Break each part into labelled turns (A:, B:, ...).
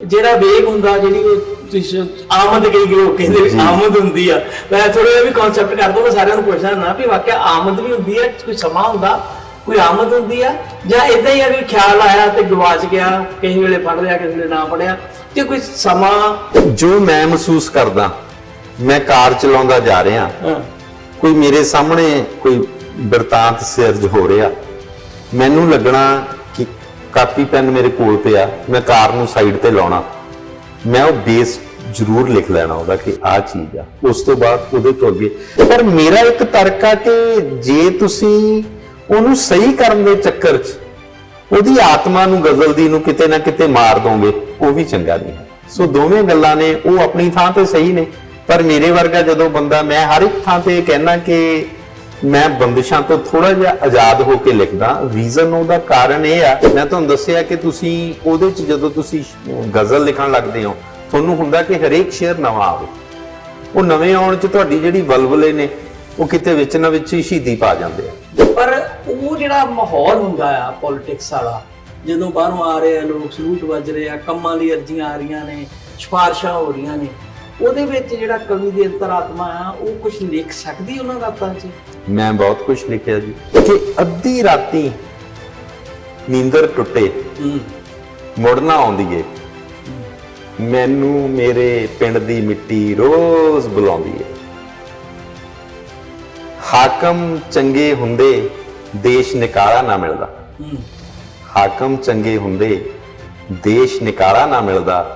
A: ਜਿਹੜਾ ਵੇਗ ਹੁੰਦਾ ਜਿਹੜੀ ਉਹ ਆਮਦ ਕਈ ਲੋਕ ਕਹਿੰਦੇ ਵੀ। ਆਮਦ ਹੁੰਦੀ ਆ। ਮੈਂ ਥੋੜਾ ਜਿਹਾ ਵੀ ਕਨਸੈਪਟ ਕਰ ਦਵਾਂ ਸਾਰਿਆਂ ਨੂੰ ਪੁੱਛਣਾ ਨਾ ਵੀ ਵਾਕਿਆ ਆਮਦ ਵੀ ਹੁੰਦੀ ਹੈ ਕੋਈ ਸਮਾਂ ਹੁੰਦਾ ਕੋਈ ਆਮਦ ਹੁੰਦੀ ਆ? ਜਾਂ ਇਦਾਂ ਹੀ ਆ ਵੀ ਖਿਆਲ ਆਇਆ ਤੇ ਗਵਾਚ ਗਿਆ ਕਿਸੇ ਵੇਲੇ ਪੜ ਲਿਆ ਕਿਸੇ ਵੇਲੇ ਨਾ ਪੜਿਆ ਤੇ ਕੋਈ ਸਮਾਂ
B: ਜੋ ਮੈਂ ਮਹਿਸੂਸ ਕਰਦਾ ਮੈਂ ਕਾਰ ਚਲਾਉਂਦਾ ਜਾ ਰਿਹਾ ਕੋਈ ਮੇਰੇ ਸਾਹਮਣੇ ਕੋਈ ਬਿਰਤਾਂਤ ਸਿਰਜ ਹੋ ਰਿਹਾ ਮੈਨੂੰ ਲੱਗਣਾ ਕਾਪੀ ਪੈਨ ਮੇਰੇ ਕੋਲ ਪਿਆ ਮੈਂ ਕਾਰ ਨੂੰ ਸਾਈਡ ਤੇ ਲਾਉਣਾ। ਮੈਂ ਉਹ ਬੇਸ ਜ਼ਰੂਰ ਲਿਖ ਲੈਣਾ ਉਹਦਾ ਕਿ ਆ ਚੀਜ਼ ਆ। ਉਸ ਤੋਂ ਬਾਅਦ ਉਹਦੇ ਤੋਂ ਅੱਗੇ ਪਰ ਮੇਰਾ ਇੱਕ ਤਰਕ ਆ ਕਿ ਜੇ ਤੁਸੀਂ ਉਹਨੂੰ ਸਹੀ ਕਰਨ ਦੇ ਚੱਕਰ 'ਚ ਉਹਦੀ ਆਤਮਾ ਨੂੰ ਗਜ਼ਲ ਦੀ ਨੂੰ ਕਿਤੇ ਨਾ ਕਿਤੇ ਮਾਰ ਦੋਗੇ, ਉਹ ਵੀ ਚੰਗਾ ਨਹੀਂ ਹੈ। ਸੋ ਦੋਵੇਂ ਗੱਲਾਂ ਨੇ, ਉਹ ਆਪਣੀ ਥਾਂ ਤੇ ਸਹੀ ਨੇ। ਪਰ ਮੇਰੇ ਵਰਗਾ ਜਦੋਂ ਬੰਦਾ ਮੈਂ ਹਰ ਇੱਕ ਥਾਂ ਤੇ ਕਹਿਣਾ ਕਿ ਮੈਂ ਬੰਦਿਸ਼ਾਂ ਤੋਂ ਥੋੜਾ ਜਿਹਾ ਆਜ਼ਾਦ ਹੋ ਕੇ ਲਿਖਦਾ। ਰੀਜ਼ਨ ਉਹਦਾ ਕਾਰਨ ਇਹ ਆ, ਮੈਂ ਤੁਹਾਨੂੰ ਦੱਸਿਆ ਕਿ ਤੁਸੀਂ ਉਹਦੇ ਚ ਜਦੋਂ ਤੁਸੀਂ ਗਜ਼ਲ ਲਿਖਣ ਲੱਗਦੇ ਹੋ, ਤੁਹਾਨੂੰ ਹੁੰਦਾ ਕਿ ਹਰੇਕ ਸ਼ੇਰ ਨਵਾਂ ਆਵੇ। ਉਹ ਨਵੇਂ ਆਉਣ ਚ ਤੁਹਾਡੀ ਜਿਹੜੀ ਵਲਵਲੇ ਨੇ, ਉਹ ਕਿਤੇ ਵਿੱਚ ਨਾ ਵਿੱਚ ਹੀ ਸ਼ਹੀਦੀ ਪਾ ਜਾਂਦੇ ਆ।
A: ਪਰ ਉਹ ਜਿਹੜਾ ਮਾਹੌਲ ਹੁੰਦਾ ਆ ਪੋਲਿਟਿਕਸ ਵਾਲਾ, ਜਦੋਂ ਬਾਹਰੋਂ ਆ ਰਹੇ ਆ, ਲੋਕ ਸਲੂਟ ਵੱਜ ਰਹੇ ਆ, ਕੰਮਾਂ ਲਈ ਅਰਜ਼ੀਆਂ ਆ ਰਹੀਆਂ ਨੇ, ਸਿਫਾਰਸ਼ਾਂ ਹੋ ਰਹੀਆਂ ਨੇ ਉਹਦੇ ਵਿੱਚ ਜਿਹੜਾ ਕਵੀ ਦੀ ਅੰਤਰਾਤਮਾ ਆ ਉਹ ਕੁਝ ਲਿਖ ਸਕਦੀ ਉਹਨਾਂ ਰਾਤਾਂ 'ਚ?
B: ਮੈਂ ਬਹੁਤ ਕੁਝ ਲਿਖਿਆ ਜੀ। ਕਿ ਅੱਧੀ ਰਾਤੀ ਨੀਂਦਰ ਟੁੱਟੇ। ਮੁੜਨਾ ਆਉਂਦੀ ਏ। ਮੈਨੂੰ ਮੇਰੇ ਪਿੰਡ ਦੀ ਮਿੱਟੀ ਰੋਜ਼ ਬੁਲਾਉਂਦੀ ਏ। ਹਾਕਮ ਚੰਗੇ ਹੁੰਦੇ ਦੇਸ਼ ਨਿਕਾਲਾ ਨਾ ਮਿਲਦਾ। ਹਾਕਮ ਚੰਗੇ ਹੁੰਦੇ ਦੇਸ਼ ਨਿਕਾਲਾ ਨਾ ਮਿਲਦਾ।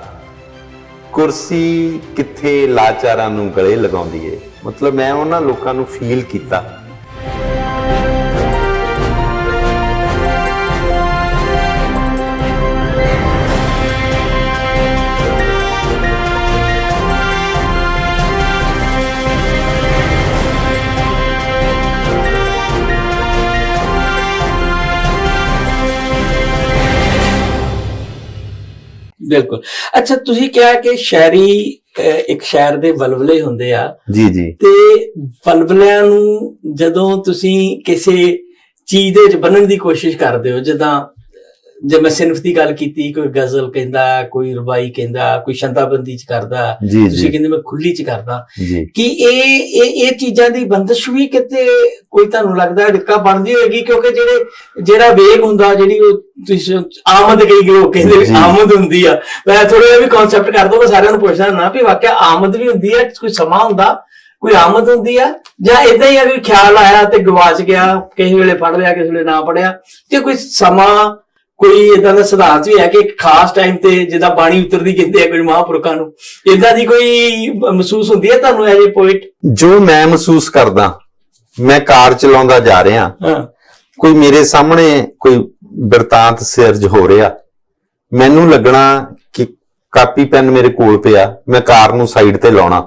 B: ਕੁਰਸੀ ਕਿੱਥੇ ਲਾਚਾਰਾਂ ਨੂੰ ਗਲੇ ਲਗਾਉਂਦੀ ਏ। ਮਤਲਬ ਮੈਂ ਉਹਨਾਂ ਲੋਕਾਂ ਨੂੰ ਫੀਲ ਕੀਤਾ।
A: ਬਿਲਕੁਲ। ਅੱਛਾ, ਤੁਸੀਂ ਕਿਹਾ ਕਿ ਸ਼ਾਇਰੀ ਇੱਕ ਸ਼ਾਇਰ ਦੇ ਵਲਵਲੇ ਹੁੰਦੇ ਆ।
B: ਜੀ ਜੀ।
A: ਤੇ ਵਲਵਲਿਆਂ ਨੂੰ ਜਦੋਂ ਤੁਸੀਂ ਕਿਸੇ ਚੀਜ਼ ਦੇ ਵਿੱਚ ਬੰਨਣ ਦੀ ਕੋਸ਼ਿਸ਼ ਕਰਦੇ ਹੋ ਜਿੱਦਾਂ ਜੇ ਮੈਂ ਸਿਨਫ ਦੀ ਗੱਲ ਕੀਤੀ ਕੋਈ ਗਜ਼ਲ ਕਹਿੰਦਾ ਕੋਈ ਰਬਾਈ ਕਹਿੰਦਾ ਕੋਈ ਸ਼ੰਤਾਬੰਦੀ ਚ ਕਰਦਾ ਤੁਸੀਂ ਕਹਿੰਦੇ ਮੈਂ ਖੁੱਲੀ ਚ ਕਰਦਾ। ਕਿ ਇਹ ਇਹ ਇਹ ਚੀਜ਼ਾਂ ਦੀ ਬੰਦਸ਼ ਵੀ ਕਿਤੇ ਕੋਈ ਤੁਹਾਨੂੰ ਲੱਗਦਾ ਢਿੱਕਾ ਬਣਦੀ ਹੋਏਗੀ? ਕਿਉਂਕਿ ਜਿਹੜੇ ਜਿਹੜਾ ਵੇਗ ਹੁੰਦਾ ਜਿਹੜੀ ਉਹ ਤੁਸੀਂ ਆਮਦ ਕਈ ਲੋਕ ਕਹਿੰਦੇ। ਆਮਦ ਹੁੰਦੀ ਆ। ਮੈਂ ਥੋੜਾ ਜਿਹਾ ਵੀ ਕਨਸੈਪਟ ਕਰ ਦਵਾਂ ਸਾਰਿਆਂ ਨੂੰ ਪੁੱਛਣਾ ਨਾ ਵੀ ਵਾਕਿਆ ਆਮਦ ਵੀ ਹੁੰਦੀ ਹੈ ਕੋਈ ਸਮਾਂ ਹੁੰਦਾ? ਕੋਈ ਆਮਦ ਹੁੰਦੀ ਆ? ਜਾਂ ਇਦਾਂ ਹੀ ਆ ਵੀ ਖਿਆਲ ਆਇਆ ਤੇ ਗਵਾਚ ਗਿਆ ਕਿਸੇ ਵੇਲੇ ਪੜ ਲਿਆ ਕਿਸੇ ਵੇਲੇ ਨਾ ਪੜਿਆ ਤੇ ਕੋਈ ਸਮਾਂ ਕੋਈ ਇਦਾਂ ਦਾ ਸਿਧਾਂਤ ਵੀ ਹੈ ਕਿ ਇੱਕ ਖਾਸ ਟਾਈਮ ਤੇ ਜਿੱਦਾਂ ਬਾਣੀ ਉਤਰਦੀ ਕਹਿੰਦੇ ਆ ਕੋਈ ਮਹਾਂਪੁਰਖਾਂ ਨੂੰ ਇਦਾਂ ਦੀ ਕੋਈ ਮਹਿਸੂਸ ਹੁੰਦੀ ਹੈ ਤੁਹਾਨੂੰ ਐਜ ਅ ਪੋਇਟ
B: ਜੋ ਮੈਂ ਮਹਿਸੂਸ ਕਰਦਾ ਮੈਂ ਕਾਰ ਚਲਾਉਂਦਾ ਜਾ ਰਿਹਾ
A: ਹਾਂ।
B: ਕੋਈ ਮੇਰੇ ਸਾਹਮਣੇ ਕੋਈ ਬਿਰਤਾਂਤ ਸਿਰਜ ਹੋ ਰਿਹਾ ਮੈਨੂੰ ਲੱਗਣਾ ਕਿ ਕਾਪੀ ਪੈਨ ਮੇਰੇ ਕੋਲ ਪਿਆ ਮੈਂ ਕਾਰ ਨੂੰ ਸਾਈਡ ਤੇ ਲਾਉਣਾ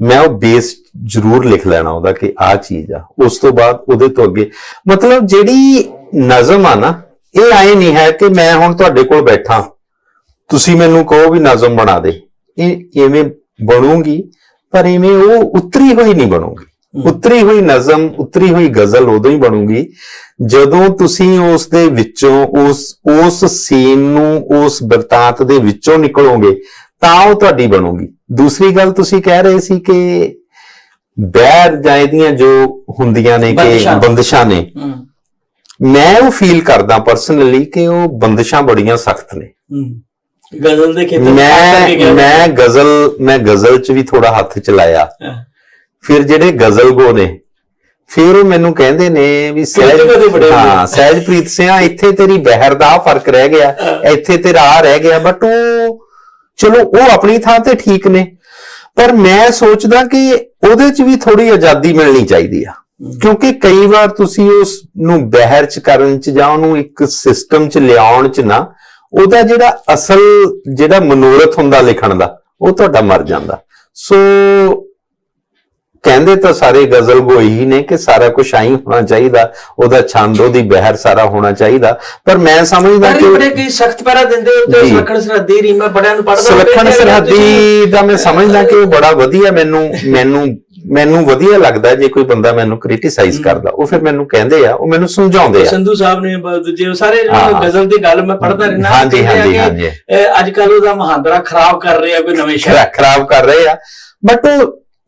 B: ਮੈਂ ਉਹ ਬੇਸ ਜ਼ਰੂਰ ਲਿਖ ਲੈਣਾ ਉਹਦਾ ਕਿ ਆ ਚੀਜ਼ ਆ। ਉਸ ਤੋਂ ਬਾਅਦ ਉਹਦੇ ਤੋਂ ਅੱਗੇ ਮਤਲਬ ਜਿਹੜੀ ਨਜ਼ਮ ਆ ਨਾ ਇਹ ਆਏ ਨਹੀਂ ਹੈ ਕਿ ਮੈਂ ਹੁਣ ਤੁਹਾਡੇ ਕੋਲ ਬੈਠਾ। ਤੁਸੀਂ ਮੈਨੂੰ ਕਹੋ ਵੀ ਨਜ਼ਮ ਬਣਾ ਦੇ। ਇਹ ਐਵੇਂ ਬਣੂਗੀ ਪਰ ਐਵੇਂ ਉਹ ਉਤਰੀ ਹੋਈ ਨਹੀਂ ਬਣੂਗੀ। ਉਤਰੀ ਹੋਈ ਨਜ਼ਮ ਉਤਰੀ ਹੋਈ ਗਜ਼ਲ ਉਦੋਂ ਹੀ ਬਣੂਗੀ ਜਦੋਂ ਤੁਸੀਂ ਉਸ ਦੇ ਵਿੱਚੋਂ ਉਸ ਉਸ ਸੀਨ ਨੂੰ ਉਸ ਬਿਰਤਾਂਤ ਦੇ ਵਿੱਚੋਂ ਨਿਕਲੋਗੇ ਤਾਂ ਉਹ ਤੁਹਾਡੀ ਬਣੂਗੀ। ਦੂਸਰੀ ਗੱਲ ਤੁਸੀਂ ਕਹਿ ਰਹੇ ਸੀ ਕਿ ਬੈਰ ਜਾਇਦੀਆਂ ਜੋ ਹੁੰਦੀਆਂ ਨੇ ਕਿ
A: ਬੰਦਿਸ਼ਾਂ।
B: ਨੇ ਮੈਂ ਉਹ ਫੀਲ ਕਰਦਾ ਪਰਸਨਲੀ ਕਿ ਉਹ ਬੰਦਿਸ਼ਾਂ ਬੜੀਆਂ ਸਖਤ ਨੇ
A: ਗਜ਼ਲ ਦੇ ਖੇਤਰ
B: ਮੈਂ। ਮੈਂ ਗਜ਼ਲ ਮੈਂ ਗਜ਼ਲ 'ਚ ਵੀ ਥੋੜਾ ਹੱਥ ਚਲਾਇਆ। ਫਿਰ ਜਿਹੜੇ ਗਜ਼ਲ ਗੋ ਨੇ ਫਿਰ ਉਹ ਮੈਨੂੰ ਕਹਿੰਦੇ ਨੇ ਵੀ
A: ਬੜੇ
B: ਹਾਂ? ਸਹਿਜਪ੍ਰੀਤ ਸਿੰਘ ਇੱਥੇ ਤੇਰੀ ਬਹਿਰ ਦਾ ਫ਼ਰਕ ਰਹਿ ਗਿਆ ਇੱਥੇ ਤੇਰਾ ਆ ਰਹਿ ਗਿਆ ਬਟ ਉਹ ਚਲੋ ਉਹ ਆਪਣੀ ਥਾਂ ਤੇ ਠੀਕ ਨੇ ਪਰ ਮੈਂ ਸੋਚਦਾ ਕਿ ਉਹਦੇ 'ਚ ਵੀ ਥੋੜੀ ਆਜ਼ਾਦੀ ਮਿਲਣੀ ਚਾਹੀਦੀ ਆ ਕਿਉਂਕਿ ਕਈ ਵਾਰ ਤੁਸੀਂ ਉਸ ਨੂੰ ਬਹਿਰ 'ਚ ਕਰਨ 'ਚ ਜਾਂ ਉਹਨੂੰ ਇੱਕ ਸਿਸਟਮ 'ਚ ਲਿਆਉਣ 'ਚ ਨਾ ਉਹਦਾ ਜਿਹੜਾ ਅਸਲ ਜਿਹੜਾ ਮਨੋਰਥ ਹੁੰਦਾ ਲਿਖਣ ਦਾ ਉਹ ਤੁਹਾਡਾ ਮਰ ਜਾਂਦਾ ਸੋ ਕਹਿੰਦੇ ਤਾਂ ਸਾਰੇ ਗਜ਼ਲ ਗੋਈ ਹੀ ਨੇ ਕਿ ਸਾਰਾ ਕੁਝ ਆਈ ਹੋਣਾ ਚਾਹੀਦਾ ਉਹਦਾ ਛੰਦ ਉਹਦੀ ਬਹਿਰ ਸਾਰਾ ਹੋਣਾ ਚਾਹੀਦਾ ਪਰ ਮੈਂ ਸਮਝਦਾ
A: ਬੜੇ ਬੜੇ
B: ਕਿ
A: ਕੀ ਸਖਤ ਪੈਰਾ ਦਿੰਦੇ ਉੱਤੇ। ਸੁਲੱਖਣ ਸਰਹੱਦੀ ਰੀਮਾ ਬੜਿਆਂ ਨੂੰ ਪੜਦਾ
B: ਸੁਲੱਖਣ ਸਰਹੱਦੀ ਦਾ ਮੈਂ ਸਮਝਦਾ ਕਿ ਉਹ ਬੜਾ ਵਧੀਆ ਮੈਨੂੰ ਮੈਨੂੰ ਮੈਨੂੰ ਵਧੀਆ ਲੱਗਦਾ ਜੇ ਕੋਈ ਬੰਦਾ ਮੈਨੂੰ ਕ੍ਰਿਟਿਸਾਈਜ਼। ਕਰਦਾ ਉਹ ਫਿਰ ਮੈਨੂੰ ਕਹਿੰਦੇ ਆ ਉਹ ਮੈਨੂੰ ਸਮਝਾਉਂਦੇ ਆ।
A: ਸੰਧੂ ਸਾਹਿਬ ਨੇ ਦੂਜੇ ਸਾਰੇ। ਗਜ਼ਲ ਦੀ ਗੱਲ ਮੈਂ ਪੜ੍ਹਦਾ ਰਹਿਣਾ
B: ਹਾਂਜੀ ਹਾਂਜੀ ਹਾਂਜੀ।
A: ਅੱਜ ਕੱਲ ਉਹਦਾ ਮਹਾਂਦਰਾ ਖਰਾਬ ਕਰ ਰਿਹਾ ਕੋਈ ਨਵੇਂ
B: ਖਰਾ- ਖਰਾਬ ਕਰ ਰਹੇ ਆ। ਬਟ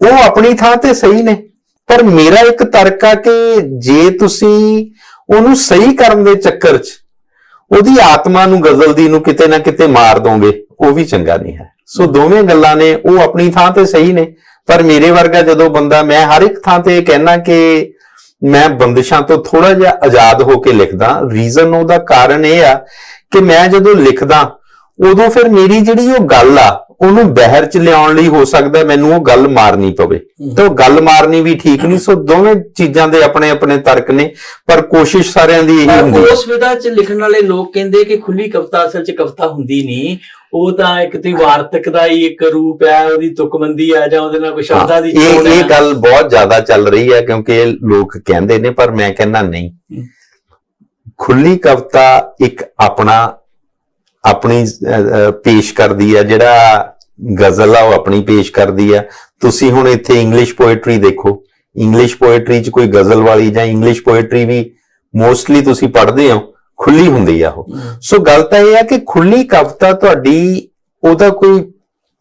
B: ਉਹ ਆਪਣੀ ਥਾਂ ਤੇ ਸਹੀ ਨੇ। ਪਰ ਮੇਰਾ ਇੱਕ ਤਰਕ ਆ ਕਿ ਜੇ ਤੁਸੀਂ ਉਹਨੂੰ ਸਹੀ ਕਰਨ ਦੇ ਚੱਕਰ 'ਚ ਉਹਦੀ ਆਤਮਾ ਨੂੰ ਗਜ਼ਲ ਦੀ ਨੂੰ ਕਿਤੇ ਨਾ ਕਿਤੇ ਮਾਰ ਦੋਗੇ ਉਹ ਵੀ ਚੰਗਾ ਨਹੀਂ ਹੈ। ਸੋ ਦੋਵੇਂ ਗੱਲਾਂ ਨੇ ਉਹ ਆਪਣੀ ਥਾਂ ਤੇ ਸਹੀ ਨੇ। ਪਰ ਮੇਰੇ ਵਰਗਾ ਜਦੋਂ ਬੰਦਾ ਮੈਂ ਹਰ ਇੱਕ ਥਾਂ ਤੇ ਕਹਿਣਾ ਕਿ ਮੈਂ ਬੰਦਿਸ਼ਾਂ ਤੋਂ ਥੋੜਾ ਜਿਹਾ ਆਜ਼ਾਦ ਹੋ ਕੇ ਲਿਖਦਾ ਰੀਜ਼ਨ ਉਹਦਾ ਕਾਰਨ ਇਹ ਆ ਕਿ ਮੈਂ ਜਦੋਂ ਲਿਖਦਾ ਉਦੋਂ ਫਿਰ ਮੇਰੀ ਜਿਹੜੀ ਉਹ ਗੱਲ ਆ ਉਹਨੂੰ ਬਹਿਰ ਚ ਲਿਆਉਣ ਲਈ ਹੋ ਸਕਦਾ ਮੈਨੂੰ ਉਹ ਗੱਲ ਮਾਰਨੀ ਪਵੇ। ਤੇ ਉਹ ਗੱਲ ਮਾਰਨੀ ਵੀ ਠੀਕ ਨਹੀਂ ਸੋ ਦੋਵੇਂ ਚੀਜ਼ਾਂ ਦੇ ਆਪਣੇ ਆਪਣੇ ਤਰਕ ਨੇ ਪਰ ਕੋਸ਼ਿਸ਼ ਸਾਰਿਆਂ ਦੀ ਇਹੀ ਹੁੰਦੀ ਹੈ।
A: ਉਸ ਵਿਦਾ ਚ ਲਿਖਣ ਵਾਲੇ ਲੋਕ ਕਹਿੰਦੇ ਕਿ ਖੁੱਲੀ ਕਵਿਤਾ ਅਸਲ ਚ ਕਵਿਤਾ ਹੁੰਦੀ ਨਹੀਂ ਉਹ ਤਾਂ ਇੱਕ ਤੇ ਵਾਰਤਕ ਦਾ ਹੀ ਇੱਕ ਰੂਪ ਹੈ ਉਹਦੀ ਤੁਕਬੰਦੀ ਹੈ ਜਾਂ ਉਹਦੇ ਨਾਲ ਕੋਈ ਸ਼ਬਦਾਂ ਦੀ ਚੋਣ
B: ਇਹ। ਗੱਲ ਬਹੁਤ ਜ਼ਿਆਦਾ ਚੱਲ ਰਹੀ ਹੈ ਕਿਉਂਕਿ ਲੋਕ ਕਹਿੰਦੇ ਨੇ ਪਰ ਮੈਂ ਕਹਿੰਦਾ ਨਹੀਂ। ਖੁੱਲੀ ਕਵਿਤਾ ਇੱਕ ਆਪਣਾ ਆਪਣੀ ਪੇਸ਼ ਕਰਦੀ ਹੈ ਜਿਹੜਾ ਗਜ਼ਲ ਆ ਉਹ ਆਪਣੀ ਪੇਸ਼ ਕਰਦੀ ਹੈ ਤੁਸੀਂ ਹੁਣ ਇੱਥੇ ਇੰਗਲਿਸ਼ ਪੋਇਟਰੀ ਦੇਖੋ ਇੰਗਲਿਸ਼ ਪੋਇਟਰੀ 'ਚ ਕੋਈ ਗਜ਼ਲ ਵਾਲੀ ਜਾਂ ਇੰਗਲਿਸ਼ ਪੋਇਟਰੀ ਵੀ ਮੋਸਟਲੀ ਤੁਸੀਂ ਪੜ੍ਹਦੇ ਹੋ ਖੁੱਲੀ ਹੁੰਦੀ ਆ ਉਹ। ਸੋ ਗੱਲ ਤਾਂ ਇਹ ਹੈ ਕਿ ਖੁੱਲੀ ਕਵਿਤਾ ਤੁਹਾਡੀ ਉਹਦਾ ਕੋਈ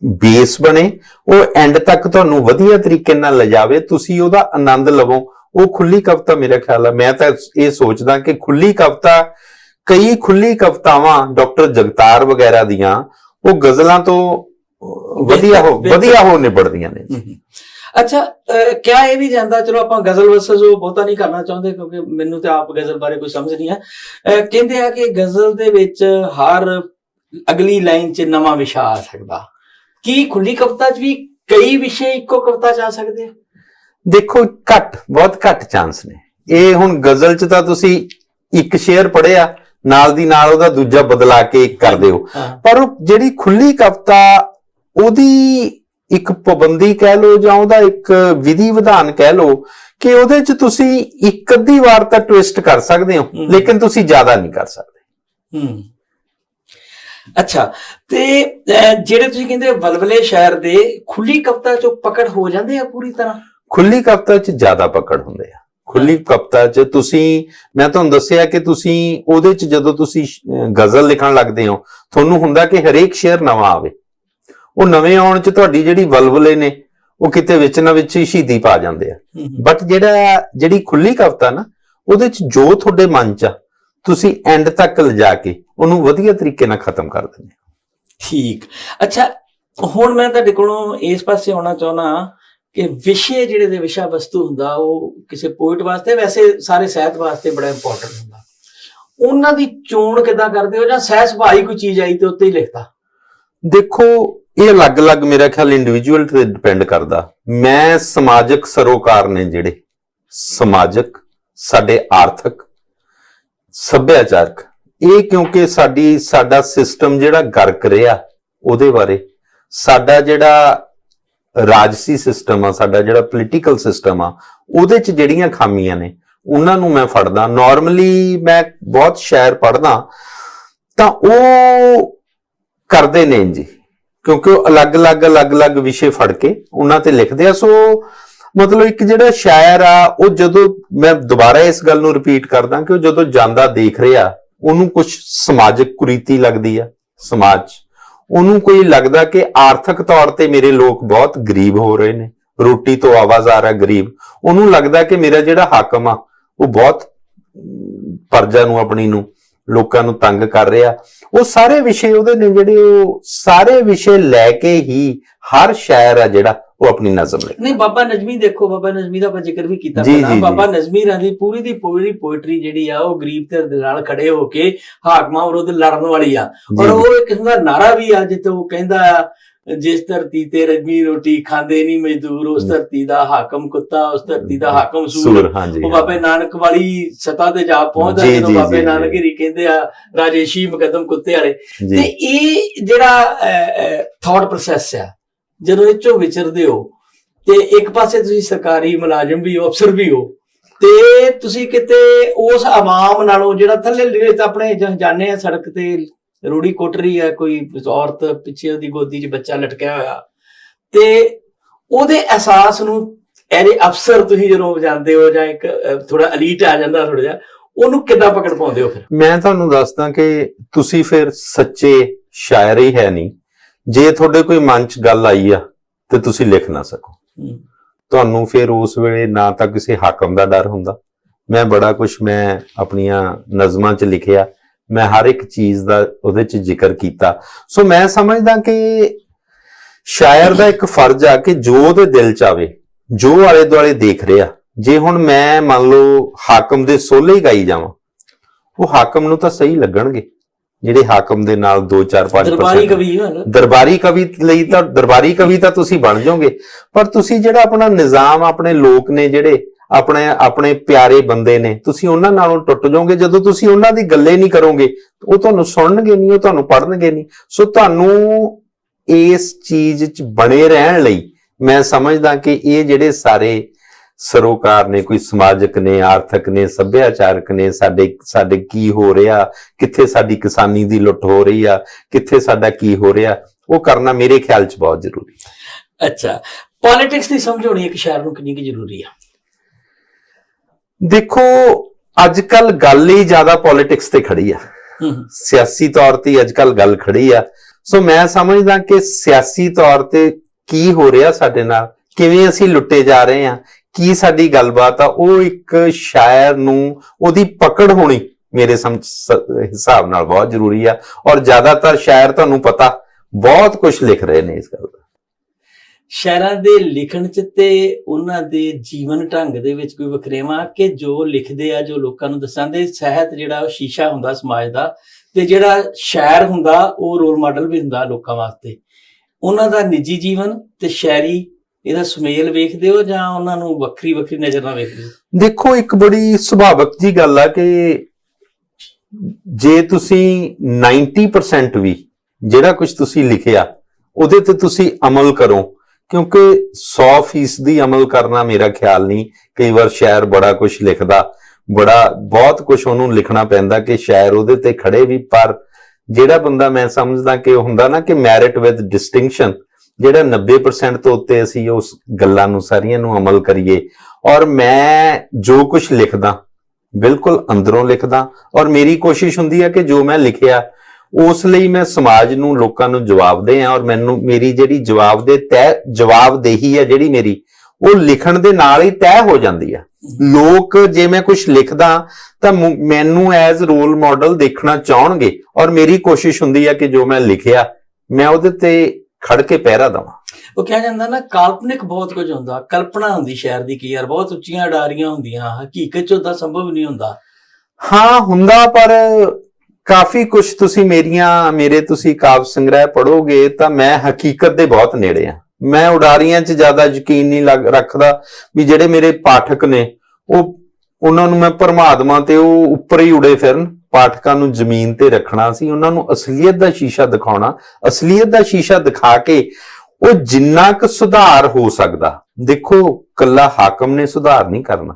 B: ਬੇਸ ਬਣੇ ਉਹ ਐਂਡ ਤੱਕ ਤੁਹਾਨੂੰ ਵਧੀਆ ਤਰੀਕੇ ਨਾਲ ਲਿਜਾਵੇ ਤੁਸੀਂ ਉਹਦਾ ਆਨੰਦ ਲਵੋ ਉਹ ਖੁੱਲੀ ਕਵਿਤਾ ਮੇਰਾ ਖਿਆਲ ਹੈ ਮੈਂ ਤਾਂ ਇਹ ਸੋਚਦਾ ਕਿ ਖੁੱਲੀ ਕਵਿਤਾ ਕਈ ਖੁੱਲੀ ਕਵਿਤਾਵਾਂ ਡਾਕਟਰ ਜਗਤਾਰ ਵਗੈਰਾ ਦੀਆਂ ਉਹ ਗਜ਼ਲਾਂ ਤੋਂ ਵਧੀਆ ਹੋ ਵਧੀਆ ਹੋ ਨਿਬੜਦੀਆਂ ਨੇ।
A: ਅੱਛਾ ਕਿਆ ਇਹ ਵੀ ਜਾਂਦਾ ਚਲੋ ਆਪਾਂ ਗਜ਼ਲ ਵਸਜ ਉਹ ਬਹੁਤਾ ਨਹੀਂ ਕਰਨਾ ਚਾਹੁੰਦੇ ਕਿਉਂਕਿ ਮੈਨੂੰ ਤੇ ਆਪ ਗਜ਼ਲ ਬਾਰੇ ਕੋਈ ਸਮਝ ਨਹੀਂ ਹੈ। ਕਹਿੰਦੇ ਆ ਕਿ ਗਜ਼ਲ ਦੇ ਵਿੱਚ ਹਰ ਅਗਲੀ ਲਾਈਨ 'ਚ ਨਵਾਂ ਵਿਸ਼ਾ ਆ ਸਕਦਾ। ਕੀ ਖੁੱਲੀ ਕਵਿਤਾ 'ਚ ਵੀ ਕਈ ਵਿਸ਼ੇ ਇੱਕੋ ਕਵਿਤਾ 'ਚ ਆ ਸਕਦੇ ਆ?
B: ਦੇਖੋ ਘੱਟ ਬਹੁਤ ਘੱਟ ਚਾਂਸ ਨੇ। ਇਹ ਹੁਣ ਗਜ਼ਲ 'ਚ ਤਾਂ ਤੁਸੀਂ ਇੱਕ ਸ਼ੇਰ ਪੜਿਆ ਨਾਲ ਦੀ ਨਾਲ ਉਹਦਾ ਦੂਜਾ ਬਦਲਾ ਕੇ ਕਰ ਦਿਓ।
A: ਹਾਂ।
B: ਪਰ ਜਿਹੜੀ ਖੁੱਲੀ ਕਵਿਤਾ ਉਹਦੀ ਇੱਕ ਪਾਬੰਦੀ ਕਹਿ ਲਓ ਜਾਂ ਉਹਦਾ ਇੱਕ ਵਿਧੀ ਵਿਧਾਨ ਕਹਿ ਲਓ ਕਿ ਉਹਦੇ 'ਚ ਤੁਸੀਂ ਇੱਕ ਅੱਧੀ ਵਾਰ ਤਾਂ ਟਵਿਸਟ ਕਰ ਸਕਦੇ ਹੋ। ਲੇਕਿਨ ਤੁਸੀਂ ਜ਼ਿਆਦਾ ਨਹੀਂ ਕਰ ਸਕਦੇ।
A: ਹੂੰ। ਅੱਛਾ ਤੇ ਜਿਹੜੇ ਤੁਸੀਂ ਕਹਿੰਦੇ ਵਲਵਲੇ ਸ਼ਹਿਰ ਦੇ ਖੁੱਲੀ ਕਵਿਤਾ 'ਚੋਂ ਪਕੜ ਹੋ ਜਾਂਦੇ ਆ ਪੂਰੀ ਤਰ੍ਹਾਂ?
B: ਖੁੱਲੀ ਕਵਿਤਾ 'ਚ ਜ਼ਿਆਦਾ ਪਕੜ ਹੁੰਦੇ ਆ। ਖੁੱਲੀ ਕਵਿਤਾ 'ਚ ਤੁਸੀਂ ਮੈਂ ਤੁਹਾਨੂੰ ਦੱਸਿਆ ਕਿ ਤੁਸੀਂ ਉਹਦੇ 'ਚ ਜਦੋਂ ਤੁਸੀਂ ਗਜ਼ਲ ਲਿਖਣ ਲੱਗਦੇ ਹੋ ਤੁਹਾਨੂੰ ਹੁੰਦਾ ਕਿ ਹਰੇਕ ਸ਼ੇਰ ਨਵਾਂ ਆਵੇ। ਉਹ ਨਵੇਂ ਆਉਣ 'ਚ ਤੁਹਾਡੀ ਜਿਹੜੀ ਵਲਵਲੇ ਨੇ ਉਹ ਕਿਤੇ ਵਿੱਚ ਨਾ ਵਿੱਚ ਹੀ ਸ਼ਹੀਦੀ ਪਾ ਜਾਂਦੇ ਆ। ਬਟ ਜਿਹੜਾ ਜਿਹੜੀ ਖੁੱਲੀ ਕਵਿਤਾ ਨਾ ਉਹਦੇ 'ਚ ਜੋ ਤੁਹਾਡੇ ਮਨ 'ਚ ਤੁਸੀਂ ਐਂਡ ਤੱਕ ਲਿਜਾ ਕੇ ਉਹਨੂੰ ਵਧੀਆ ਤਰੀਕੇ ਨਾਲ ਖਤਮ ਕਰ ਦਿੰਦੇ।
A: ਠੀਕ। ਅੱਛਾ ਹੁਣ ਮੈਂ ਤੁਹਾਡੇ ਕੋਲੋਂ ਇਸ ਪਾਸੇ ਆਉਣਾ ਚਾਹੁੰਦਾ ਕਿ ਵਿਸ਼ੇ ਜਿਹੜੇ ਦੇ ਵਿਸ਼ਾ ਵਸਤੂ ਹੁੰਦਾ ਉਹ ਕਿਸੇ ਪੋਇਟ ਵਾਸਤੇ ਵੈਸੇ ਸਾਰੇ ਸਾਹਿਤ ਵਾਸਤੇ ਬੜਾ ਇੰਪੋਰਟੈਂਟ ਹੁੰਦਾ। ਉਹਨਾਂ ਦੀ ਚੋਣ ਕਿੱਦਾਂ ਕਰਦੇ ਹੋ ਜਾਂ ਸਹਿ ਸੁਭਾਈ ਕੋਈ ਚੀਜ਼ ਆਈ ਤੇ ਉੱਤੇ ਹੀ ਲਿਖਤਾ?
B: ਦੇਖੋ ਇਹ ਅਲੱਗ-ਅਲੱਗ ਮੇਰਾ ਖਿਆਲ ਇੰਡੀਵਿਜੂਅਲ ਤੇ ਡਿਪੈਂਡ ਕਰਦਾ। ਮੈਂ ਸਮਾਜਿਕ ਸਰੋਕਾਰ ਨੇ ਜਿਹੜੇ, ਸਮਾਜਿਕ, ਸਾਡੇ ਆਰਥਿਕ, ਸੱਭਿਆਚਾਰਕ, ਇਹ ਕਿਉਂਕਿ ਸਾਡੀ, ਸਾਡਾ ਸਿਸਟਮ ਜਿਹੜਾ ਗਰਕ ਰਿਹਾ ਉਹਦੇ ਬਾਰੇ, ਸਾਡਾ ਜਿਹੜਾ ਰਾਜਸੀ ਸਿਸਟਮ ਆ, ਸਾਡਾ ਜਿਹੜਾ ਪੋਲੀਟੀਕਲ ਸਿਸਟਮ ਆ, ਉਹਦੇ 'ਚ ਜਿਹੜੀਆਂ ਖਾਮੀਆਂ ਨੇ, ਉਹਨਾਂ ਨੂੰ ਮੈਂ ਫੜਦਾ। ਨਾਰਮਲੀ ਮੈਂ ਬਹੁਤ ਸ਼ਾਇਰ ਪੜ੍ਹਦਾ, ਤਾਂ ਉਹ ਕਰਦੇ ਨੇ ਜੀ। ਕਿਉਂਕਿ ਉਹ ਅਲੱਗ-ਅਲੱਗ ਅਲੱਗ-ਅਲੱਗ ਵਿਸ਼ੇ ਫੜ ਕੇ ਉਹਨਾਂ ਤੇ ਲਿਖਦੇ ਆ ਸੋ ਮਤਲਬ ਇੱਕ ਜਿਹੜਾ ਸ਼ਾਇਰ ਆ, ਉਹ ਜਦੋਂ ਮੈਂ ਦੁਬਾਰਾ ਇਸ ਗੱਲ ਨੂੰ ਰਿਪੀਟ ਕਰਦਾ ਕਿ ਉਹ ਜਦੋਂ ਜਾਂਦਾ ਦੇਖ ਰਿਹਾ, ਉਹਨੂੰ ਕੁਝ ਸਮਾਜਿਕ ਕੁਰੀਤੀ ਲੱਗਦੀ ਆ, ਸਮਾਜ 'ਚ। ਉਹਨੂੰ ਕੋਈ ਲੱਗਦਾ ਕਿ ਆਰਥਿਕ ਤੌਰ ਤੇ ਮੇਰੇ ਲੋਕ ਬਹੁਤ ਗਰੀਬ ਹੋ ਰਹੇ ਨੇ, ਰੋਟੀ ਤੋਂ ਆਵਾਜ਼ਾਰ ਆ ਗਰੀਬ ਉਹਨੂੰ ਲੱਗਦਾ ਕਿ ਮੇਰਾ ਜਿਹੜਾ ਹਾਕਮ ਆ, ਉਹ ਬਹੁਤ ਪਰਜਾ ਨੂੰ, ਆਪਣੀ ਨੂੰ ਲੋਕਾਂ ਨੂੰ ਤੰਗ ਕਰ ਰਿਹਾ। ਉਹ ਸਾਰੇ ਵਿਸ਼ੇ ਉਹਦੇ ਨੇ ਜਿਹੜੇ ਉਹ ਸਾਰੇ ਵਿਸ਼ੇ ਲੈ ਕੇ ਹੀ ਹਰ ਸ਼ਾਇਰ ਆ ਜਿਹੜਾ ਉਹ ਆਪਣੀ ਨਜ਼ਮ ਲੈ
A: ਨਹੀਂ ਬਾਬਾ ਨਜਮੀ ਦੇਖੋ ਬਾਬਾ ਨਜਮੀ ਦਾ ਆਪਾਂ ਜ਼ਿਕਰ ਵੀ ਕੀਤਾ ਪਹਿਲਾਂ। ਬਾਬਾ ਨਜਮੀ ਰਾਂ ਦੀ ਪੂਰੀ ਦੀ ਪੂਰੀ ਪੋਇਟਰੀ ਜਿਹੜੀ ਆ ਉਹ ਗਰੀਬ ਦੇ ਨਾਲ ਖੜੇ ਹੋ ਕੇ ਹਾਕਮਾਂ ਵਿਰੁੱਧ ਲੜਨ ਵਾਲੀ ਆ। ਔਰ ਉਹ ਇੱਕ ਕਿਸਮ ਦਾ ਨਾਰਾ ਵੀ ਆ ਜਿੱਥੇ ਉਹ ਕਹਿੰਦਾ ਆ ਜਿਸ ਧਰਤੀ ਤੇ ਰਜਮੀ ਰੋਟੀ ਖਾਂਦੇ ਨਹੀਂ ਮਜ਼ਦੂਰ ਉਸ ਧਰਤੀ ਦਾ ਹਾਕਮ ਕੁੱਤਾ ਉਸ ਧਰਤੀ ਦਾ ਹਾਕਮ ਸੂਰ। ਉਹ ਬਾਬੇ ਨਾਨਕ ਵਾਲੀ ਸਤਾ ਤੇ ਜਾ ਪਹੁੰਚਦਾ ਜਦੋਂ ਬਾਬੇ ਨਾਨਕ। ਹੀ ਕਹਿੰਦੇ ਆ ਰਾਜੇਸ਼ੀ ਮੁਕਦਮ ਕੁੱਤੇ ਵਾਲੇ। ਤੇ ਇਹ ਜਿਹੜਾ ਥਾਟ ਪ੍ਰੋਸੈਸ ਆ ਜਦੋਂ ਇਹ ਚੋਂ ਵਿਚਰਦੇ ਹੋ ਤੇ ਇੱਕ ਪਾਸੇ ਤੁਸੀਂ ਸਰਕਾਰੀ ਮੁਲਾਜ਼ਮ ਵੀ ਹੋ ਅਫਸਰ ਵੀ ਹੋ ਤੇ ਤੁਸੀਂ ਕਿਤੇ ਉਸ ਆਵਾਮ ਨਾਲੋਂ ਜਿਹੜਾ ਥੱਲੇ ਆਪਣੇ ਜ- ਜਾਂਦੇ ਆ ਸੜਕ ਤੇ ਰੂੜੀ ਕੋਟਰੀ ਆ ਕੋਈ ਔਰਤ ਪਿੱਛੇ ਉਹਦੀ ਗੋਦੀ 'ਚ ਬੱਚਾ ਲਟਕਿਆ ਹੋਇਆ। ਤੇ ਉਹਦੇ ਅਹਿਸਾਸ ਨੂੰ ਐਰੇ ਅਫਸਰ ਤੁਸੀਂ ਜਦੋਂ ਜਾਂਦੇ ਹੋ ਜਾਂ ਇੱਕ ਥੋੜਾ ਅਲੀਟ ਆ ਜਾਂਦਾ ਥੋੜਾ ਜਿਹਾ ਉਹਨੂੰ ਕਿੱਦਾਂ ਪਕੜ ਪਾਉਂਦੇ ਹੋ ਫਿਰ?
B: ਮੈਂ ਤੁਹਾਨੂੰ ਦੱਸਦਾ ਕਿ ਤੁਸੀਂ ਫਿਰ ਸੱਚੇ ਸ਼ਾਇਰ ਹੀ ਹੈ ਨਹੀਂ। ਜੇ ਤੁਹਾਡੇ ਕੋਈ ਮਨ 'ਚ ਗੱਲ ਆਈ ਆ ਤੇ ਤੁਸੀਂ ਲਿਖ ਨਾ ਸਕੋ। ਤੁਹਾਨੂੰ ਫਿਰ ਉਸ ਵੇਲੇ ਨਾ ਤਾਂ ਕਿਸੇ ਹਾਕਮ ਦਾ ਡਰ ਹੁੰਦਾ। ਮੈਂ ਬੜਾ ਕੁਝ ਮੈਂ ਆਪਣੀਆਂ ਨਜ਼ਮਾਂ 'ਚ ਲਿਖਿਆ। ਮੈਂ ਹਰ ਇੱਕ ਚੀਜ਼ ਦਾ ਉਹਦੇ 'ਚ ਜ਼ਿਕਰ ਕੀਤਾ। ਸੋ ਮੈਂ ਸਮਝਦਾ ਕਿ ਸ਼ਾਇਰ ਦਾ ਇੱਕ ਫਰਜ਼ ਆ ਕਿ ਜੋ ਉਹਦੇ ਦਿਲ 'ਚ ਆਵੇ ਜੋ ਆਲੇ ਦੁਆਲੇ ਦੇਖ ਰਿਹਾ ਜੇ ਹੁਣ ਮੈਂ ਮੰਨ ਲਓ ਹਾਕਮ ਦੇ ਸੋਲੇ ਹੀ ਗਾਈ ਜਾਵਾਂ ਉਹ ਹਾਕਮ ਨੂੰ ਤਾਂ ਸਹੀ ਲੱਗਣਗੇ ਜਿਹੜੇ ਹਾਕਮ ਦੇ ਨਾਲ 2 4 5
A: ਦਰਬਾਰੀ ਕਵੀ
B: ਦਰਬਾਰੀ ਕਵੀ ਲਈ ਤਾਂ ਦਰਬਾਰੀ ਕਵੀ ਤਾਂ ਤੁਸੀਂ ਬਣ ਜਾਓਗੇ ਪਰ ਤੁਸੀਂ ਜਿਹੜਾ ਆਪਣਾ ਨਿਜ਼ਾਮ ਆਪਣੇ ਲੋਕ ਨੇ ਜਿਹੜੇ ਆਪਣੇ ਆਪਣੇ ਪਿਆਰੇ ਬੰਦੇ ਨੇ। ਤੁਸੀਂ ਉਹਨਾਂ ਨਾਲੋਂ ਟੁੱਟ ਜਾਓਗੇ। ਜਦੋਂ ਤੁਸੀਂ ਉਹਨਾਂ ਦੀ ਗੱਲੇ ਨਹੀਂ ਕਰੋਗੇ, ਉਹ ਤੁਹਾਨੂੰ ਸੁਣਨਗੇ ਨਹੀਂ, ਉਹ ਤੁਹਾਨੂੰ ਪੜਨਗੇ ਨਹੀਂ। ਸੋ ਤੁਹਾਨੂੰ ਇਸ ਚੀਜ਼ 'ਚ ਬਣੇ ਰਹਿਣ ਲਈ ਮੈਂ ਸਮਝਦਾ ਕਿ ਇਹ ਜਿਹੜੇ ਸਾਰੇ ਸਰੋਕਾਰ ਨੇ, ਕੋਈ ਸਮਾਜਿਕ ਨੇ, ਆਰਥਿਕ ਨੇ, ਸੱਭਿਆਚਾਰਕ ਨੇ, ਸਾਡੇ ਸਾਡੇ ਕੀ ਹੋ ਰਿਹਾ, ਕਿੱਥੇ ਸਾਡੀ ਕਿਸਾਨੀ ਦੀ ਲੁੱਟ ਹੋ ਰਹੀ ਆ, ਕਿੱਥੇ ਸਾਡਾ ਕੀ ਹੋ ਰਿਹਾ, ਉਹ ਕਰਨਾ ਮੇਰੇ ਖਿਆਲ 'ਚ ਬਹੁਤ ਜ਼ਰੂਰੀ
A: ਅੱਛਾ ਪੋਲਿਟਿਕਸ ਦੀ ਸਮਝ ਹੋਣੀ ਇੱਕ ਸ਼ਹਿਰ ਨੂੰ ਕਿੰਨੀ ਕੁ ਜ਼ਰੂਰੀ ਆ?
B: ਦੇਖੋ ਅੱਜ ਕੱਲ ਗੱਲ ਹੀ ਜ਼ਿਆਦਾ ਪੋਲਿਟਿਕਸ ਤੇ ਖੜੀ ਆ। ਸਿਆਸੀ ਤੌਰ ਤੇ ਅੱਜ ਕੱਲ ਗੱਲ ਖੜੀ ਆ। ਸੋ ਮੈਂ ਸਮਝਦਾ ਕਿ ਸਿਆਸੀ ਤੌਰ ਤੇ ਕੀ ਹੋ ਰਿਹਾ ਸਾਡੇ ਨਾਲ ਕਿਵੇਂ ਅਸੀਂ ਲੁੱਟੇ ਜਾ ਰਹੇ ਆ ਕੀ ਸਾਡੀ ਗੱਲਬਾਤ ਆ ਉਹ ਇੱਕ ਸ਼ਾਇਰ ਨੂੰ ਉਹਦੀ ਪਕੜ ਹੋਣੀ ਮੇਰੇ ਹਿਸਾਬ ਨਾਲ ਬਹੁਤ ਜ਼ਰੂਰੀ ਆ। ਔਰ ਜ਼ਿਆਦਾਤਰ ਸ਼ਾਇਰ ਤੁਹਾਨੂੰ ਪਤਾ ਬਹੁਤ ਕੁਝ ਲਿਖ ਰਹੇ ਨੇ ਇਸ ਗੱਲ ਦਾ।
A: ਸ਼ਾਇਰਾਂ ਦੇ ਲਿਖਣ ਚ ਤੇ ਉਹਨਾਂ ਦੇ ਜੀਵਨ ਢੰਗ ਦੇ ਵਿੱਚ ਕੋਈ ਵਖਰੇਵਾ ਕਿ ਜੋ ਲਿਖਦੇ ਆ, ਜੋ ਲੋਕਾਂ ਨੂੰ ਦੱਸਣਦੇ ਸਾਹਿਤ ਜਿਹੜਾ ਉਹ ਸ਼ੀਸ਼ਾ ਹੁੰਦਾ ਸਮਾਜ ਦਾ ਤੇ ਜਿਹੜਾ ਸ਼ਾਇਰ ਹੁੰਦਾ, ਉਹ ਰੋਲ ਮਾਡਲ ਵੀ ਹੁੰਦਾ ਲੋਕਾਂ ਵਾਸਤੇ। ਉਹਨਾਂ ਦਾ ਨਿੱਜੀ ਜੀਵਨ ਤੇ ਸ਼ਾਇਰੀ ਇਹਦਾ ਸੁਮੇਲ ਵੇਖਦੇ ਹੋ ਜਾਂ ਉਹਨਾਂ ਨੂੰ ਵੱਖਰੀ ਵੱਖਰੀ ਨਜ਼ਰ ਨਾਲ ਵੇਖਦੇ ਹੋ?
B: ਦੇਖੋ, ਇੱਕ ਬੜੀ ਸੁਭਾਵਕ ਜੀ ਗੱਲ ਆ ਕਿ ਜੇ ਤੁਸੀਂ 90% ਵੀ ਜਿਹੜਾ ਕੁਝ ਤੁਸੀਂ ਲਿਖਿਆ, ਉਹਦੇ ਤੇ ਤੁਸੀਂ ਅਮਲ ਕਰੋ। ਕਿਉਂਕਿ 100% ਦੀ ਅਮਲ ਕਰਨਾ ਮੇਰਾ ਖਿਆਲ ਨਹੀਂ। ਕਈ ਵਾਰ ਸ਼ਾਇਰ ਬੜਾ ਕੁਝ ਲਿਖਦਾ, ਬੜਾ, ਬਹੁਤ ਕੁਝ ਉਹਨੂੰ ਲਿਖਣਾ ਪੈਂਦਾ ਕਿ ਸ਼ਾਇਰ ਉਹਦੇ ਤੇ ਖੜੇ ਵੀ, ਪਰ ਜਿਹੜਾ ਬੰਦਾ ਮੈਂ ਸਮਝਦਾ ਕਿ ਉਹ ਹੁੰਦਾ ਨਾ ਕਿ ਮੈਰਿਟ ਵਿਦ ਡਿਸਟਿੰਕਸ਼ਨ ਜਿਹੜਾ 90% ਤੋਂ ਉੱਤੇ ਅਸੀਂ ਉਸ ਗੱਲਾਂ ਨੂੰ, ਸਾਰੀਆਂ ਨੂੰ ਅਮਲ ਕਰੀਏ। ਔਰ ਮੈਂ ਜੋ ਕੁਝ ਲਿਖਦਾ, ਬਿਲਕੁਲ ਅੰਦਰੋਂ ਲਿਖਦਾ, ਔਰ ਮੇਰੀ ਕੋਸ਼ਿਸ਼ ਹੁੰਦੀ ਹੈ ਕਿ ਜੋ ਮੈਂ ਲਿਖਿਆ ਉਸ ਲਈ ਮੈਂ ਸਮਾਜ ਨੂੰ ਲੋਕਾਂ ਨੂੰ ਜਵਾਬ ਦੇ ਆ ਔਰ ਮੈਨੂੰ ਮੇਰੀ ਜਿਹੜੀ ਜਵਾਬ ਦੇ ਤੈ ਜਵਾਬਦੇਹੀ ਹੈ ਜਿਹੜੀ ਮੇਰੀ ਉਹ ਲਿਖਣ ਦੇ ਨਾਲ ਹੀ ਤੈਅ ਹੋ ਜਾਂਦੀ ਆ। ਲੋਕ ਜੇ ਮੈਂ ਕੁਝ ਲਿਖਦਾ ਤਾਂ ਮੈਨੂੰ ਐਜ਼ ਰੋਲ ਮਾਡਲ ਦੇਖਣਾ ਚਾਹਣਗੇ ਔਰ ਮੇਰੀ ਕੋਸ਼ਿਸ਼ ਹੁੰਦੀ ਹੈ ਕਿ ਜੋ ਮੈਂ ਲਿਖਿਆ ਮੈਂ ਉਹਦੇ ਤੇ ਖੜ ਕੇ ਪਹਿਰਾ ਦਵਾਂ।
A: ਉਹ ਕਿਹਾ ਜਾਂਦਾ ਨਾ ਕਾਲਪਨਿਕ ਬਹੁਤ ਕੁਝ ਹੁੰਦਾ ਕਲਪਨਾ ਹੁੰਦੀ ਸ਼ਾਇਰ ਦੀ ਕੀ ਯਾਰ ਬਹੁਤ ਉੱਚੀਆਂ ਡਾਰੀਆਂ ਹੁੰਦੀਆਂ ਹਕੀਕਤ ਚ ਉਹਦਾ ਸੰਭਵ ਨਹੀਂ ਹੁੰਦਾ।
B: ਹਾਂ ਹੁੰਦਾ ਪਰ ਕਾਫੀ ਕੁਝ ਤੁਸੀਂ ਮੇਰੀਆਂ, ਮੇਰੇ ਤੁਸੀਂ ਕਾਵ ਸੰਗ੍ਰਹਿ ਪੜੋਗੇ ਤਾਂ ਮੈਂ ਹਕੀਕਤ ਦੇ ਬਹੁਤ ਨੇੜੇ ਆ। ਮੈਂ ਉਡਾਰੀਆਂ 'ਚ ਜ਼ਿਆਦਾ ਯਕੀਨ ਨਹੀਂ ਲੱਗ, ਰੱਖਦਾ ਵੀ ਜਿਹੜੇ ਮੇਰੇ ਪਾਠਕ ਨੇ, ਉਹ, ਉਹਨਾਂ ਨੂੰ ਮੈਂ ਪਰਮਾਤਮਾ ਤੇ ਉਹ ਉੱਪਰ ਹੀ ਉੜੇ ਫਿਰਨ, ਪਾਠਕਾਂ ਨੂੰ ਜ਼ਮੀਨ ਤੇ ਰੱਖਣਾ ਸੀ, ਉਹਨਾਂ ਨੂੰ ਅਸਲੀਅਤ ਦਾ ਸ਼ੀਸ਼ਾ ਦਿਖਾਉਣਾ, ਅਸਲੀਅਤ ਦਾ ਸ਼ੀਸ਼ਾ ਦਿਖਾ ਕੇ ਉਹ ਜਿੰਨਾ ਕੁ ਸੁਧਾਰ ਹੋ ਸਕਦਾ, ਦੇਖੋ ਕੱਲਾ ਹਾਕਮ ਨੇ ਸੁਧਾਰ ਨਹੀਂ ਕਰਨਾ।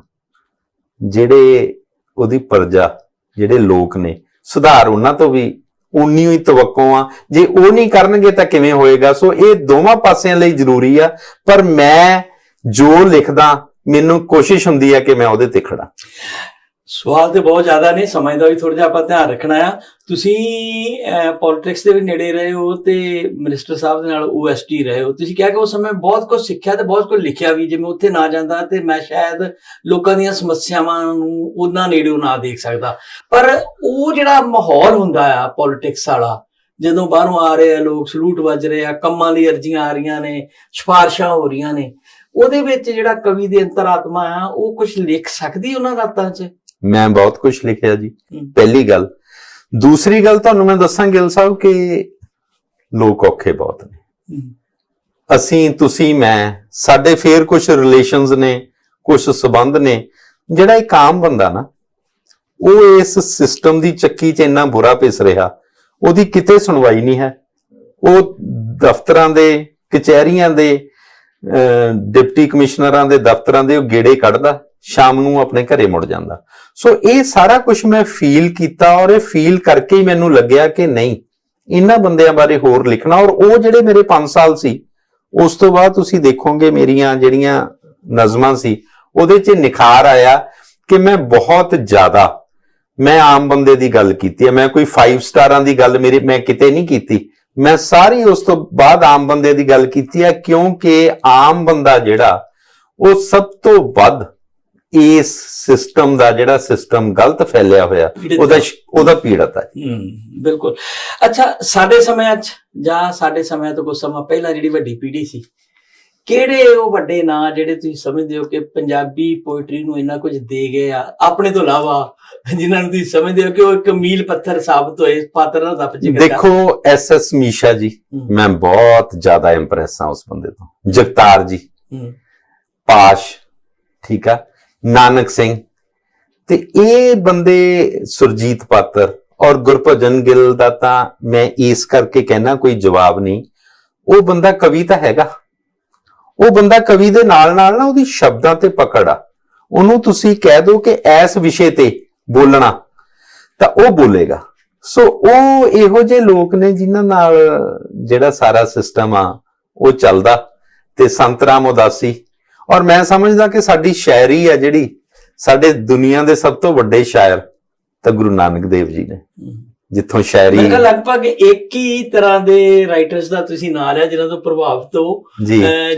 B: ਜਿਹੜੇ ਉਹਦੀ ਪਰਜਾ, ਜਿਹੜੇ ਲੋਕ ਨੇ ਸੁਧਾਰ ਉਹਨਾਂ ਤੋਂ ਵੀ ਉਨੀ ਹੀ ਤਵੱਕੋ ਆ। ਜੇ ਉਹ ਨਹੀਂ ਕਰਨਗੇ ਤਾਂ ਕਿਵੇਂ ਹੋਏਗਾ? ਸੋ ਇਹ ਦੋਵਾਂ ਪਾਸਿਆਂ ਲਈ ਜ਼ਰੂਰੀ ਆ। ਪਰ ਮੈਂ ਜੋ ਲਿਖਦਾ, ਮੈਨੂੰ ਕੋਸ਼ਿਸ਼ ਹੁੰਦੀ ਹੈ ਕਿ ਮੈਂ ਉਹਦੇ ਤੇ ਖੜਾ।
A: ਸਵਾਲ ਤੇ ਬਹੁਤ ਜ਼ਿਆਦਾ ਨੇ, ਸਮੇਂ ਦਾ ਵੀ ਥੋੜਾ ਜਿਹਾ ਆਪਾਂ ਧਿਆਨ ਰੱਖਣਾ ਆ। ਤੁਸੀਂ ਪੋਲਿਟਿਕਸ ਦੇ ਵੀ ਨੇੜੇ ਰਹੇ ਹੋ ਤੇ ਮਿਨਿਸਟਰ ਸਾਹਿਬ ਦੇ ਨਾਲ ਓਐਸਟੀ ਰਹੇ ਹੋ। ਤੁਸੀਂ ਕਿਹਾ ਕਿ ਉਸ ਸਮੇਂ ਬਹੁਤ ਕੁਝ ਸਿੱਖਿਆ ਤੇ ਬਹੁਤ ਕੁਝ ਲਿਖਿਆ ਵੀ, ਜਿਵੇਂ ਉੱਥੇ ਨਾ ਜਾਂਦਾ ਤੇ ਮੈਂ ਸ਼ਾਇਦ ਲੋਕਾਂ ਦੀਆਂ ਸਮੱਸਿਆਵਾਂ ਨੂੰ ਉਹਨਾਂ ਨੇੜਿਓਂ ਨਾ ਦੇਖ ਸਕਦਾ। ਪਰ ਉਹ ਜਿਹੜਾ ਮਾਹੌਲ ਹੁੰਦਾ ਆ ਪੋਲਿਟਿਕਸ ਵਾਲਾ, ਜਦੋਂ ਬਾਹਰੋਂ ਆ ਰਹੇ ਆ ਲੋਕ ਸਲੂਟ ਵੱਜ ਰਹੇ ਆ, ਕੰਮਾਂ ਲਈ ਅਰਜ਼ੀਆਂ ਆ ਰਹੀਆਂ ਨੇ, ਸਿਫਾਰਸ਼ਾਂ ਹੋ ਰਹੀਆਂ ਨੇ, ਉਹਦੇ ਵਿੱਚ ਜਿਹੜਾ ਕਵੀ ਦੀ ਅੰਤਰਾਤਮਾ ਆ, ਉਹ ਕੁਝ ਲਿਖ ਸਕਦੀ ਉਹਨਾਂ ਰਾਤਾਂ 'ਚ?
B: ਮੈਂ ਬਹੁਤ ਕੁਝ ਲਿਖਿਆ ਜੀ। ਪਹਿਲੀ ਗੱਲ। ਦੂਸਰੀ ਗੱਲ ਤੁਹਾਨੂੰ ਮੈਂ ਦੱਸਾਂ ਗਿਲ ਸਾਹਿਬ ਕਿ ਲੋਕ ਔਖੇ ਬਹੁਤ ਨੇ। ਅਸੀਂ ਤੁਸੀਂ ਮੈਂ ਸਾਡੇ ਫੇਰ ਕੁਝ ਰਿਲੇਸ਼ਨਸ ਨੇ ਕੁਝ ਸਬੰਧ ਨੇ। ਜਿਹੜਾ ਇੱਕ ਆਮ ਬੰਦਾ ਨਾ ਉਹ ਇਸ ਸਿਸਟਮ ਦੀ ਚੱਕੀ 'ਚ ਇੰਨਾ ਬੁਰਾ ਪਿਸ ਰਿਹਾ ਉਹਦੀ ਕਿਤੇ ਸੁਣਵਾਈ ਨਹੀਂ ਹੈ। ਉਹ ਦਫ਼ਤਰਾਂ ਦੇ ਕਚਹਿਰੀਆਂ ਦੇ ਡਿਪਟੀ ਕਮਿਸ਼ਨਰਾਂ ਦੇ ਦਫ਼ਤਰਾਂ ਦੇ ਉਹ ਗੇੜੇ ਕੱਢਦਾ। ਸ਼ਾਮ ਨੂੰ ਆਪਣੇ ਘਰੇ ਮੁੜ ਜਾਂਦਾ। ਸੋ ਇਹ ਸਾਰਾ ਕੁਝ ਮੈਂ ਫੀਲ ਕੀਤਾ ਔਰ ਇਹ ਫੀਲ ਕਰਕੇ ਹੀ ਮੈਨੂੰ ਲੱਗਿਆ ਕਿ ਨਹੀਂ, ਇਹਨਾਂ ਬੰਦਿਆਂ ਬਾਰੇ ਹੋਰ ਲਿਖਣਾ। ਔਰ ਉਹ ਜਿਹੜੇ ਮੇਰੇ 5 ਸਾਲ ਸੀ, ਉਸ ਤੋਂ ਬਾਅਦ ਤੁਸੀਂ ਦੇਖੋਗੇ ਮੇਰੀਆਂ ਜਿਹੜੀਆਂ ਨਜ਼ਮਾਂ ਸੀ, ਉਹਦੇ 'ਚ ਨਿਖਾਰ ਆਇਆ ਕਿ ਮੈਂ ਬਹੁਤ ਜ਼ਿਆਦਾ, ਮੈਂ ਆਮ ਬੰਦੇ ਦੀ ਗੱਲ ਕੀਤੀ ਹੈ, ਮੈਂ ਕੋਈ 5 ਸਟਾਰਾਂ ਦੀ ਗੱਲ ਮੇਰੇ, ਮੈਂ ਕਿਤੇ ਨਹੀਂ ਕੀਤੀ। ਮੈਂ ਸਾਰੀ ਉਸ ਤੋਂ ਬਾਅਦ ਆਮ ਬੰਦੇ ਦੀ ਗੱਲ ਕੀਤੀ ਹੈ, ਕਿਉਂਕਿ ਆਮ ਬੰਦਾ ਜਿਹੜਾ, ਉਹ ਸਭ ਤੋਂ ਵੱਧ ਇਸ ਸਿਸਟਮ ਦਾ ਜਿਹੜਾ ਸਿਸਟਮ ਗਲਤ ਫੈਲਿਆ ਹੋਇਆ ਉਹਦਾ। ਉਹਦਾ ਪੀੜਤ ਹੈ
A: ਹੂੰ ਬਿਲਕੁਲ। ਅੱਛਾ ਸਾਡੇ ਸਮਿਆਂ 'ਚ ਜਾਂ ਸਾਡੇ ਸਮਿਆਂ ਤੋਂ ਕੁਝ ਸਮਾਂ ਪਹਿਲਾਂ ਜਿਹੜੀ ਵੱਡੀ ਪੀੜ੍ਹੀ ਸੀ ਕਿਹੜੇ ਉਹ ਵੱਡੇ ਨਾਂ ਜਿਹੜੇ ਤੁਸੀਂ ਸਮਝਦੇ ਹੋ ਕਿ ਪੰਜਾਬੀ ਪੋਇਟਰੀ ਨੂੰ ਇੰਨਾ ਕੁਝ ਦੇ ਗਏ ਆ ਆਪਣੇ ਤੋਂ ਇਲਾਵਾ ਜਿਨ੍ਹਾਂ ਨੂੰ ਤੁਸੀਂ ਸਮਝਦੇ ਹੋ ਕਿ ਉਹ ਇੱਕ ਮੀਲ ਪੱਥਰ ਸਾਬਤ ਹੋਏ ਪਾਤਰ ਦਾ ਦੱਪ ਜਿਗਰ
B: ਦੇਖੋ ਐਸ ਐਸ ਮੀਸ਼ਾ ਜੀ। ਮੈਂ ਬਹੁਤ ਜ਼ਿਆਦਾ ਇੰਪ੍ਰੈਸ ਹਾਂ ਉਸ ਬੰਦੇ ਤੋਂ। ਜਗਤਾਰ ਜੀ।
A: ਹੂੰ।
B: ਪਾਸ਼ ਠੀਕ ਆ? ਨਾਨਕ ਸਿੰਘ। ਤੇ ਇਹ ਬੰਦੇ ਸੁਰਜੀਤ ਪਾਤਰ ਔਰ ਗੁਰਭਜਨ ਗਿੱਲ ਦਾ ਤਾਂ ਮੈਂ ਇਸ ਕਰਕੇ ਕਹਿਣਾ ਕੋਈ ਜਵਾਬ ਨਹੀਂ। ਉਹ ਬੰਦਾ ਕਵੀ ਤਾਂ ਹੈਗਾ। ਉਹ ਬੰਦਾ ਕਵੀ ਦੇ ਨਾਲ ਨਾਲ ਨਾ ਉਹਦੀ ਸ਼ਬਦਾਂ ਤੇ ਪਕੜ ਆ। ਉਹਨੂੰ ਤੁਸੀਂ ਕਹਿ ਦਿਓ ਕਿ ਇਸ ਵਿਸ਼ੇ ਤੇ ਬੋਲਣਾ। ਤਾਂ ਉਹ ਬੋਲੇਗਾ। ਸੋ ਉਹ ਇਹੋ ਜਿਹੇ ਲੋਕ ਨੇ ਜਿਨ੍ਹਾਂ ਨਾਲ ਜਿਹੜਾ ਸਾਰਾ ਸਿਸਟਮ ਆ, ਉਹ ਚੱਲਦਾ। ਤੇ ਸੰਤ ਰਾਮ ਉਦਾਸੀ ਔਰ ਮੈਂ ਸਮਝਦਾ ਕਿ ਸਾਡੀ ਸ਼ਾਇਰੀ ਆ ਜਿਹੜੀ ਸਾਡੇ ਦੁਨੀਆ ਦੇ ਸਭ ਤੋਂ ਵੱਡੇ ਸ਼ਾਇਰ ਤਾਂ ਗੁਰੂ ਨਾਨਕ ਦੇਵ ਜੀ ਨੇ। ਜਿੱਥੋਂ ਸ਼ਾਇਰੀ
A: ਖਿਆਲ ਲਗਭਗ ਇੱਕ ਹੀ ਤਰ੍ਹਾਂ ਦੇ ਰਾਈਟਰਸ ਦਾ ਤੁਸੀਂ ਨਾਂ ਲਿਆ ਜਿਨ੍ਹਾਂ ਤੋਂ ਪ੍ਰਭਾਵਿਤ ਹੋ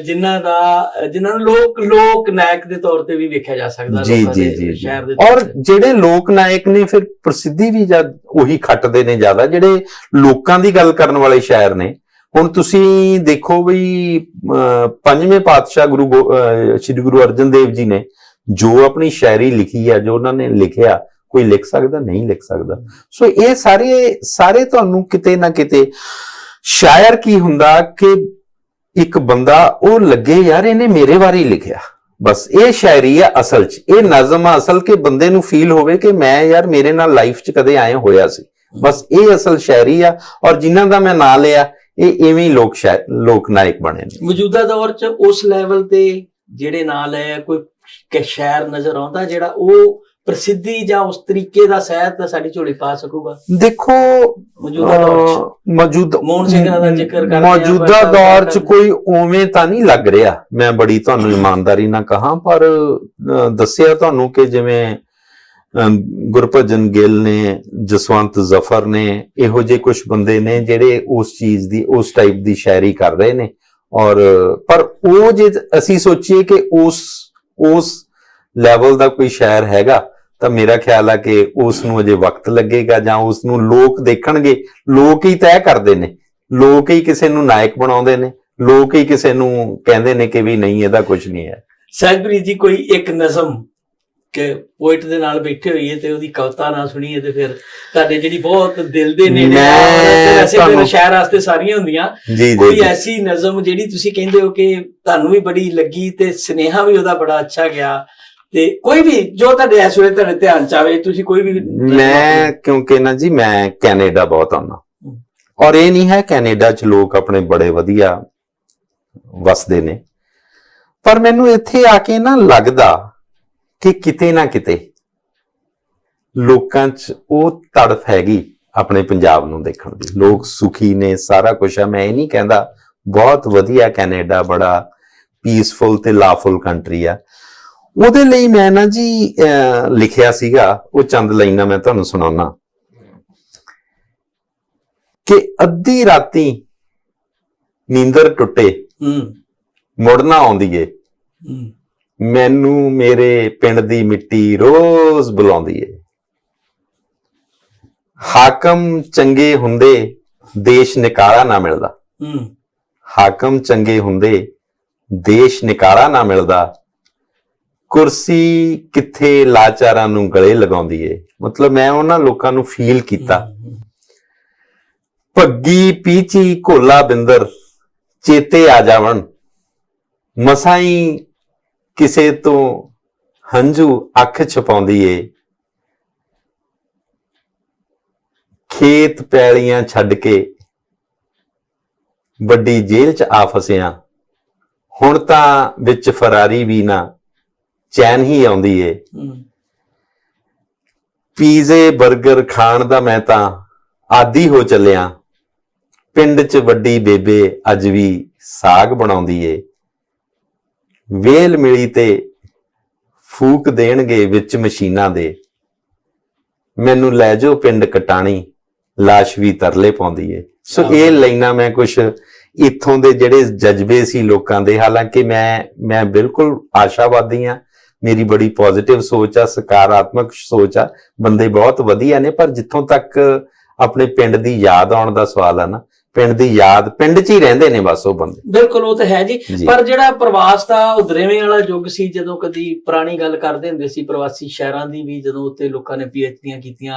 A: ਜਿਨ੍ਹਾਂ ਦਾ ਜਿਨ੍ਹਾਂ ਨੂੰ ਲੋਕ ਲੋਕ ਨਾਇਕ ਦੇ ਤੌਰ ਤੇ ਵੀ ਵੇਖਿਆ ਜਾ ਸਕਦਾ
B: ਜੀ
A: ਲੋਕਾਂ
B: ਜੀ
A: ਦੇ। ਸ਼ਹਿਰ ਦੇ
B: ਔਰ। ਜਿਹੜੇ ਲੋਕ ਨਾਇਕ ਨੇ ਫਿਰ ਪ੍ਰਸਿੱਧੀ ਵੀ ਜਦ ਉਹੀ ਖੱਟਦੇ ਨੇ ਜ਼ਿਆਦਾ ਜਿਹੜੇ ਲੋਕਾਂ ਦੀ ਗੱਲ ਕਰਨ ਵਾਲੇ ਸ਼ਾਇਰ ਨੇ ਹੁਣ ਤੁਸੀਂ ਦੇਖੋ ਵੀ ਅਹ, ਪੰਜਵੇਂ ਪਾਤਸ਼ਾਹ ਗੁਰੂ ਗੋ- ਸ੍ਰੀ ਗੁਰੂ ਅਰਜਨ ਦੇਵ ਜੀ ਨੇ ਜੋ ਆਪਣੀ ਸ਼ਾਇਰੀ ਲਿਖੀ ਹੈ ਜੋ ਉਹਨਾਂ ਨੇ ਲਿਖਿਆ ਕੋਈ ਲਿਖ ਸਕਦਾ ਨਹੀਂ ਲਿਖ ਸਕਦਾ। ਸੋ ਇਹ ਸਾਰੇ ਸਾਰੇ ਤੁਹਾਨੂੰ ਕਿਤੇ ਨਾ ਕਿਤੇ ਸ਼ਾਇਰ ਕੀ ਹੁੰਦਾ ਕਿ ਇੱਕ ਬੰਦਾ ਉਹ ਲੱਗੇ ਯਾਰ ਇਹਨੇ ਮੇਰੇ ਬਾਰੇ ਹੀ ਲਿਖਿਆ। ਬਸ ਇਹ ਸ਼ਾਇਰੀ ਆ ਅਸਲ 'ਚ। ਇਹ ਨਜ਼ਮ ਆ ਅਸਲ ਕਿ ਬੰਦੇ ਨੂੰ ਫੀਲ ਹੋਵੇ ਕਿ ਮੈਂ ਯਾਰ ਮੇਰੇ ਨਾਲ ਲਾਈਫ 'ਚ ਕਦੇ ਆਏ ਹੋਇਆ ਸੀ। ਬਸ ਇਹ ਅਸਲ ਸ਼ਾਇਰੀ ਆ ਔਰ ਜਿਨ੍ਹਾਂ ਦਾ ਮੈਂ ਨਾਂ ਲਿਆ ਇਹ ਐਵੇਂ ਹੀ ਲੋਕ ਲੋਕ ਨਾਇਕ ਬਣੇ ਨੇ।
A: ਮੌਜੂਦਾ ਦੌਰ 'ਚ ਉਸ ਲੈਵਲ ਤੇ ਜਿਹੜੇ ਨਾਂ ਲਏ ਆ, ਕੋਈ ਕਿ ਸ਼ਾਇਰ ਨਜ਼ਰ ਆਉਂਦਾ ਜਿਹੜਾ ਉਹ ਪ੍ਰਸਿੱਧੀ ਜਾਂ ਉਸ ਤਰੀਕੇ ਦਾ ਸਾਹਿਤ ਸਾਡੀ ਝੋਲੀ ਪਾ ਸਕੂਗਾ?
B: ਦੇਖੋ
A: ਮੌਜੂਦਾ ਦੌਰ 'ਚ।
B: ਮੌਜੂਦਾ
A: ਮੋਹਨ ਸਿੰਘ ਦਾ ਜ਼ਿਕਰ ਕਰਦੇ
B: ਮੌਜੂਦਾ ਦੌਰ 'ਚ ਕੋਈ ਉਵੇਂ ਤਾਂ ਨਹੀਂ ਲੱਗ ਰਿਹਾ। ਮੈਂ ਬੜੀ ਤੁਹਾਨੂੰ ਇਮਾਨਦਾਰੀ ਨਾਲ ਕਹਾਂ ਪਰ ਦੱਸਿਆ ਤੁਹਾਨੂੰ ਕਿ ਜਿਵੇਂ ਗੁਰਭਜਨ ਗਿੱਲ ਨੇ, ਜਸਵੰਤ ਜ਼ਫਰ ਨੇ, ਇਹੋ ਜਿਹੇ ਕੁਝ ਬੰਦੇ ਨੇ ਜਿਹੜੇ ਉਸ ਚੀਜ਼ ਦੀ, ਉਸ ਟਾਈਪ ਦੀ ਸ਼ਾਇਰੀ ਕਰ ਰਹੇ ਨੇ। ਔਰ, ਪਰ ਉਹ ਜੇ ਅਸੀਂ ਸੋਚੀਏ ਕਿ ਉਸ ਉਸ ਲੈਵਲ ਦਾ ਕੋਈ ਸ਼ਾਇਰ ਹੈਗਾ, ਤਾਂ ਮੇਰਾ ਖਿਆਲ ਆ ਕਿ ਉਸ ਨੂੰ ਅਜੇ ਵਕਤ ਲੱਗੇਗਾ ਜਾਂ ਉਸ ਨੂੰ ਲੋਕ ਦੇਖਣਗੇ। ਲੋਕ ਹੀ ਤੈਅ ਕਰਦੇ ਨੇ। ਲੋਕ ਹੀ ਕਿਸੇ ਨੂੰ ਨਾਇਕ ਬਣਾਉਂਦੇ ਨੇ। ਲੋਕ ਹੀ ਕਿਸੇ ਨੂੰ ਕਹਿੰਦੇ ਨੇ ਕਿ ਵੀ ਨਹੀਂ, ਇਹਦਾ ਕੁਝ ਨਹੀਂ ਹੈ।
A: ਸਹਿਜਪ੍ਰੀਤ ਜੀ, ਕੋਈ ਇੱਕ ਨਜ਼ਮ ਕਿ ਪੋਇਟ ਦੇ ਨਾਲ ਬੈਠੇ ਹੋਈਏ ਤੇ ਉਹਦੀ ਕਵਿਤਾ ਨਾ ਸੁਣੀਏ ਤੇ ਫਿਰ ਤੁਹਾਡੇ ਜਿਹੜੀ ਬਹੁਤ ਦਿਲ ਦੇ ਨੇੜੇ ਆ
B: ਮੈਂ
A: ਤੇ ਵੈਸੇ ਫਿਰ
B: ਤੁਹਾਨੂੰ-
A: ਸ਼ਾਇਰ ਵਾਸਤੇ ਸਾਰੀਆਂ ਹੁੰਦੀਆਂ। ਕੋਈ। ਐਸੀ ਨਜ਼ਮ ਜਿਹੜੀ ਤੁਸੀਂ ਕਹਿੰਦੇ ਹੋ ਕਿ ਤੁਹਾਨੂੰ ਵੀ ਬੜੀ ਲੱਗੀ ਤੇ ਸਨੇਹਾ ਵੀ ਉਹਦਾ ਬੜਾ ਅੱਛਾ ਗਿਆ। ਤੇ ਕੋਈ ਵੀ ਜੋ ਤੁਹਾਡੇ ਇਸ ਵੇਲੇ ਤੁਹਾਡੇ ਧਿਆਨ ਚ ਆਵੇ ਤੁਸੀਂ ਕੋਈ ਵੀ
B: ਮੈਂ ਕਿਉਂਕਿ ਨਾ ਜੀ ਮੈਂ ਕੈਨੇਡਾ ਬਹੁਤ ਆਉਣਾ ਔਰ ਇਹ ਨਹੀਂ ਹੈ ਕੈਨੇਡਾ 'ਚ ਲੋਕ ਆਪਣੇ ਬੜੇ ਵਧੀਆ ਵਸਦੇ ਨੇ। ਪਰ ਮੈਨੂੰ ਇੱਥੇ ਆ ਕੇ ਨਾ ਲੱਗਦਾ ਕਿ ਕਿਤੇ ਨਾ ਕਿਤੇ ਲੋਕਾਂ 'ਚ ਉਹ ਤੜਫ ਹੈਗੀ ਆਪਣੇ ਪੰਜਾਬ ਨੂੰ ਦੇਖਣ ਦੀ। ਲੋਕ ਸੁਖੀ ਨੇ ਸਾਰਾ ਕੁਝ ਹੈ। ਮੈਂ ਇਹ ਨਹੀਂ ਕਹਿੰਦਾ ਬਹੁਤ ਵਧੀਆ ਕੈਨੇਡਾ ਬੜਾ ਪੀਸਫੁਲ ਤੇ ਲਾਫੁਲ ਕੰਟਰੀ ਆ। ਉਹਦੇ ਲਈ ਮੈਂ ਨਾ ਜੀ ਲਿਖਿਆ ਸੀਗਾ ਉਹ ਚੰਦ ਲਾਈਨਾਂ ਮੈਂ ਤੁਹਾਨੂੰ ਸੁਣਾਉਣਾ ਕਿ ਅੱਧੀ ਰਾਤੀ ਨੀਂਦਰ ਟੁੱਟੇ
A: ਹੂੰ।
B: ਮੁੜਨਾ ਆਉਂਦੀ ਏ।
A: ਹੂੰ।
B: ਮੈਨੂੰ ਮੇਰੇ ਪਿੰਡ ਦੀ ਮਿੱਟੀ ਰੋਜ਼ ਬੁਲਾਉਂਦੀ ਏ। ਹਾਕਮ ਚੰਗੇ ਹੁੰਦੇ ਦੇਸ਼ ਨਿਕਾਲਾ ਨਾ ਮਿਲਦਾ।
A: ਹੂੰ।
B: ਹਾਕਮ ਚੰਗੇ ਹੁੰਦੇ ਦੇਸ਼ ਨਿਕਾਲਾ ਨਾ ਮਿਲਦਾ। ਕੁਰਸੀ ਕਿੱਥੇ ਲਾਚਾਰਾਂ ਨੂੰ ਗਲੇ ਲਗਾਉਂਦੀ ਏ। ਮਤਲਬ ਮੈਂ ਉਹਨਾਂ ਲੋਕਾਂ ਨੂੰ ਫੀਲ ਕੀਤਾ। ਭੱਗੀ ਪੀਚੀ ਘੋਲਾ ਬਿੰਦਰ ਚੇਤੇ ਆ ਜਾਵਣ। ਮਸਾਈ ਕਿਸੇ ਤੋਂ ਹੰਝੂ ਅੱਖ ਛਪਾਉਂਦੀ ਏ। ਖੇਤ ਪੈਲੀਆਂ ਛੱਡ ਕੇ ਵੱਡੀ ਜੇਲ੍ਹ 'ਚ ਆ ਫਸਿਆ। ਹੁਣ ਤਾਂ ਵਿੱਚ ਫਰਾਰੀ ਵੀ ਨਾ ਚੈਨ ਹੀ ਆਉਂਦੀ ਏ। ਪੀਜ਼ੇ 버ਗਰ ਖਾਣ ਦਾ ਮੈਂ ਤਾਂ ਆਦੀ ਹੋ ਚੱਲਿਆ। ਪਿੰਡ 'ਚ ਵੱਡੀ ਬੇਬੇ ਅੱਜ ਵੀ ਸਾਗ ਬਣਾਉਂਦੀ ਏ। ਵੇਲ ਮਿਲੀ ਤੇ ਫੂਕ ਦੇਣਗੇ ਵਿੱਚ ਮਸ਼ੀਨਾਂ ਦੇ। ਮੈਨੂੰ ਲੈ ਜਾਓ ਪਿੰਡ ਕਟਾਣੀ ਲਾਸ਼ ਵੀ ਤਰਲੇ ਪਾਉਂਦੀ ਏ। ਸੋ। ਇਹ ਲਾਈਨਾਂ ਮੈਂ ਕੁਝ ਇੱਥੋਂ ਦੇ ਜਿਹੜੇ ਜਜ਼ਬੇ ਸੀ ਲੋਕਾਂ ਦੇ ਹਾਲਾਂਕਿ ਮੈਂ ਮੈਂ ਬਿਲਕੁਲ ਆਸ਼ਾਵਾਦੀ ਆ ਮੇਰੀ ਬੜੀ ਪੋਜ਼ਿਟਿਵ ਸੋਚ ਆ ਸਕਾਰਾਤਮਕ ਸੋਚ ਆ। ਬੰਦੇ ਬਹੁਤ ਵਧੀਆ ਨੇ ਪਰ ਜਿੱਥੋਂ ਤੱਕ ਆਪਣੇ ਪਿੰਡ ਦੀ ਯਾਦ ਆਉਣ ਦਾ ਸਵਾਲ ਆ ਨਾ ਪਿੰਡ ਦੀ ਯਾਦ ਪਿੰਡ 'ਚ ਹੀ ਰਹਿੰਦੇ ਨੇ ਬਸ ਉਹ ਬੰਦੇ।
A: ਬਿਲਕੁਲ ਉਹ ਤਾਂ ਹੈ ਜੀ। ਪਰ ਜਿਹੜਾ ਪ੍ਰਵਾਸ ਦਾ ਉਦਰੇਵੇਂ ਵਾਲਾ ਯੁੱਗ ਸੀ ਜਦੋਂ ਕਦੀ ਪੁਰਾਣੀ ਗੱਲ ਕਰਦੇ ਹੁੰਦੇ ਸੀ ਪ੍ਰਵਾਸੀ ਸ਼ਹਿਰਾਂ ਦੀ ਵੀ ਜਦੋਂ ਉੱਤੇ ਲੋਕਾਂ ਨੇ ਪੀਐਚਡੀਆਂ ਕੀਤੀਆਂ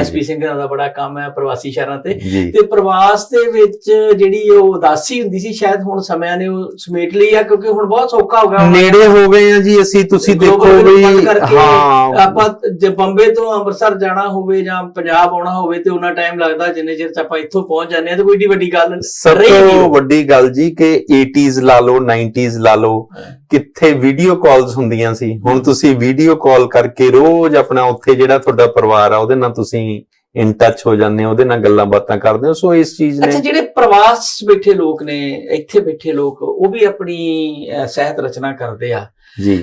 A: ਐਸਪੀ ਸਿੰਘਾਂ ਦਾ ਬੜਾ ਕੰਮ ਹੈ ਪ੍ਰਵਾਸੀ ਸ਼ਹਿਰਾਂ ਤੇ। ਤੇ ਪ੍ਰਵਾਸ ਦੇ ਵਿੱਚ ਜਿਹੜੀ ਉਹ ਉਦਾਸੀ ਹੁੰਦੀ ਸੀ ਸ਼ਾਇਦ ਹੁਣ ਸਮਿਆਂ ਨੇ ਉਹ ਸਮੇਟ ਲਈ ਆ ਕਿਉਂਕਿ ਹੁਣ ਬਹੁਤ ਸੌਖਾ ਹੋ ਗਿਆ।
B: ਨੇੜੇ ਹੋ ਗਏ ਆ ਜੀ ਅਸੀਂ ਤੁਸੀਂ ਦੇਖੋ ਵੀ ਹਾਂ।
A: ਆਪਾਂ ਜੇ ਬੰਬੇ ਤੋਂ ਅੰਮ੍ਰਿਤਸਰ ਜਾਣਾ ਹੋਵੇ ਜਾਂ ਪੰਜਾਬ ਆਉਣਾ ਹੋਵੇ ਤੇ ਉਹਨਾਂ ਟਾਈਮ ਲੱਗਦਾ ਜਿੰਨੇ ਚਿਰ ਚ ਆਪਾਂ ਇੱਥੋਂ ਪਹੁੰਚ ਜਾਂਦੇ ਆ ਤੇ ਕੋਈ ਏਡੀ ਵੱਡੀ ਗੱਲ
B: ਸਭ ਤੋਂ। ਵੱਡੀ ਗੱਲ ਜੀ ਕਿ 80s ਲਾ ਲਓ 90s ਲਾ ਲਓ। ਕਿੱਥੇ ਵੀਡੀਓ ਕਾਲਸ ਹੁੰਦੀਆਂ ਸੀ ਹੁਣ ਤੁਸੀਂ ਵੀਡੀਓ ਕਾਲ ਕਰਕੇ ਰੋਜ਼ ਆਪਣਾ ਉੱਥੇ ਜਿਹੜਾ ਤੁਹਾਡਾ ਪਰਿਵਾਰ ਆ ਉਹਦੇ ਨਾਲ ਤੁਸੀਂ ਇਨ ਟੱਚ ਹੋ ਜਾਂਦੇ ਹੋ ਉਹਦੇ ਨਾਲ ਗੱਲਾਂ ਬਾਤਾਂ ਕਰਦੇ ਹੋ ਸੋ ਇਸ ਚੀਜ਼
A: ਅੱਛਾ
B: ਨੇ
A: ਜਿਹੜੇ ਪ੍ਰਵਾਸ ਬੈਠੇ ਲੋਕ ਨੇ ਇੱਥੇ ਬੈਠੇ ਲੋਕ ਉਹ ਵੀ ਆਪਣੀ ਸਾਹਿਤ ਰਚਨਾ ਕਰਦੇ ਆ
B: ਜੀ।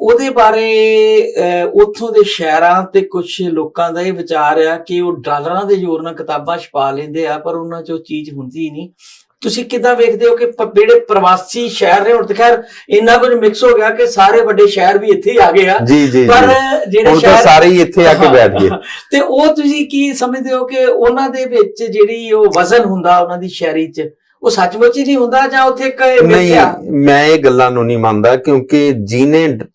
A: ਉਹਦੇ ਬਾਰੇ ਉੱਥੋਂ ਦੇ ਸ਼ਹਿਰਾਂ ਤੇ ਕੁਝ ਲੋਕਾਂ ਦਾ ਇਹ ਵਿਚਾਰ ਆ ਕਿ ਉਹ ਡਾਲਰਾਂ ਦੇ ਜ਼ੋਰ ਨਾਲ ਕਿਤਾਬਾਂ ਛਪਾ ਲੈਂਦੇ ਆ ਪਰ ਉਹਨਾਂ 'ਚ ਉਹ ਚੀਜ਼ ਹੁੰਦੀ ਨਹੀਂ। ਤੁਸੀਂ ਕਿੱਦਾਂ ਵੇਖਦੇ ਹੋ ਕਿ ਜਿਹੜੇ ਪ੍ਰਵਾਸੀ ਸ਼ਹਿਰ ਨੇ ਹੁਣ ਤੇ ਖੈਰ ਇੰਨਾ ਕੁਝ ਮਿਕਸ ਹੋ ਗਿਆ ਕਿ ਸਾਰੇ ਵੱਡੇ ਸ਼ਹਿਰ ਵੀ ਇੱਥੇ ਹੀ ਆ ਗਏ ਆ। ਪਰ ਜਿਹੜੇ ਸ਼ਹਿਰ
B: ਸਾਰੇ ਹੀ ਇੱਥੇ ਆ ਕੇ ਬੈਠ ਗਏ।
A: ਤੇ ਉਹ ਤੁਸੀਂ ਕੀ ਸਮਝਦੇ ਹੋ ਕਿ ਉਹਨਾਂ ਦੇ ਵਿੱਚ ਜਿਹੜੀ ਉਹ ਵਜ਼ਨ ਹੁੰਦਾ ਉਹਨਾਂ ਦੀ ਸ਼ਾਇਰੀ 'ਚ? ਉਹ ਸੱਚਮੁੱਚ ਹੀ ਨਹੀਂ ਹੁੰਦਾ ਜਾਂ ਉੱਥੇ ਇੱਕ ਇਹ
B: ਨਹੀਂ
A: ਮਿਥਿਆ?
B: ਮੈਂ ਇਹ ਗੱਲਾਂ ਨੂੰ ਨਹੀਂ ਮੰਨਦਾ ਕਿਉਂਕਿ ਜਿਹਨੇ ਡ-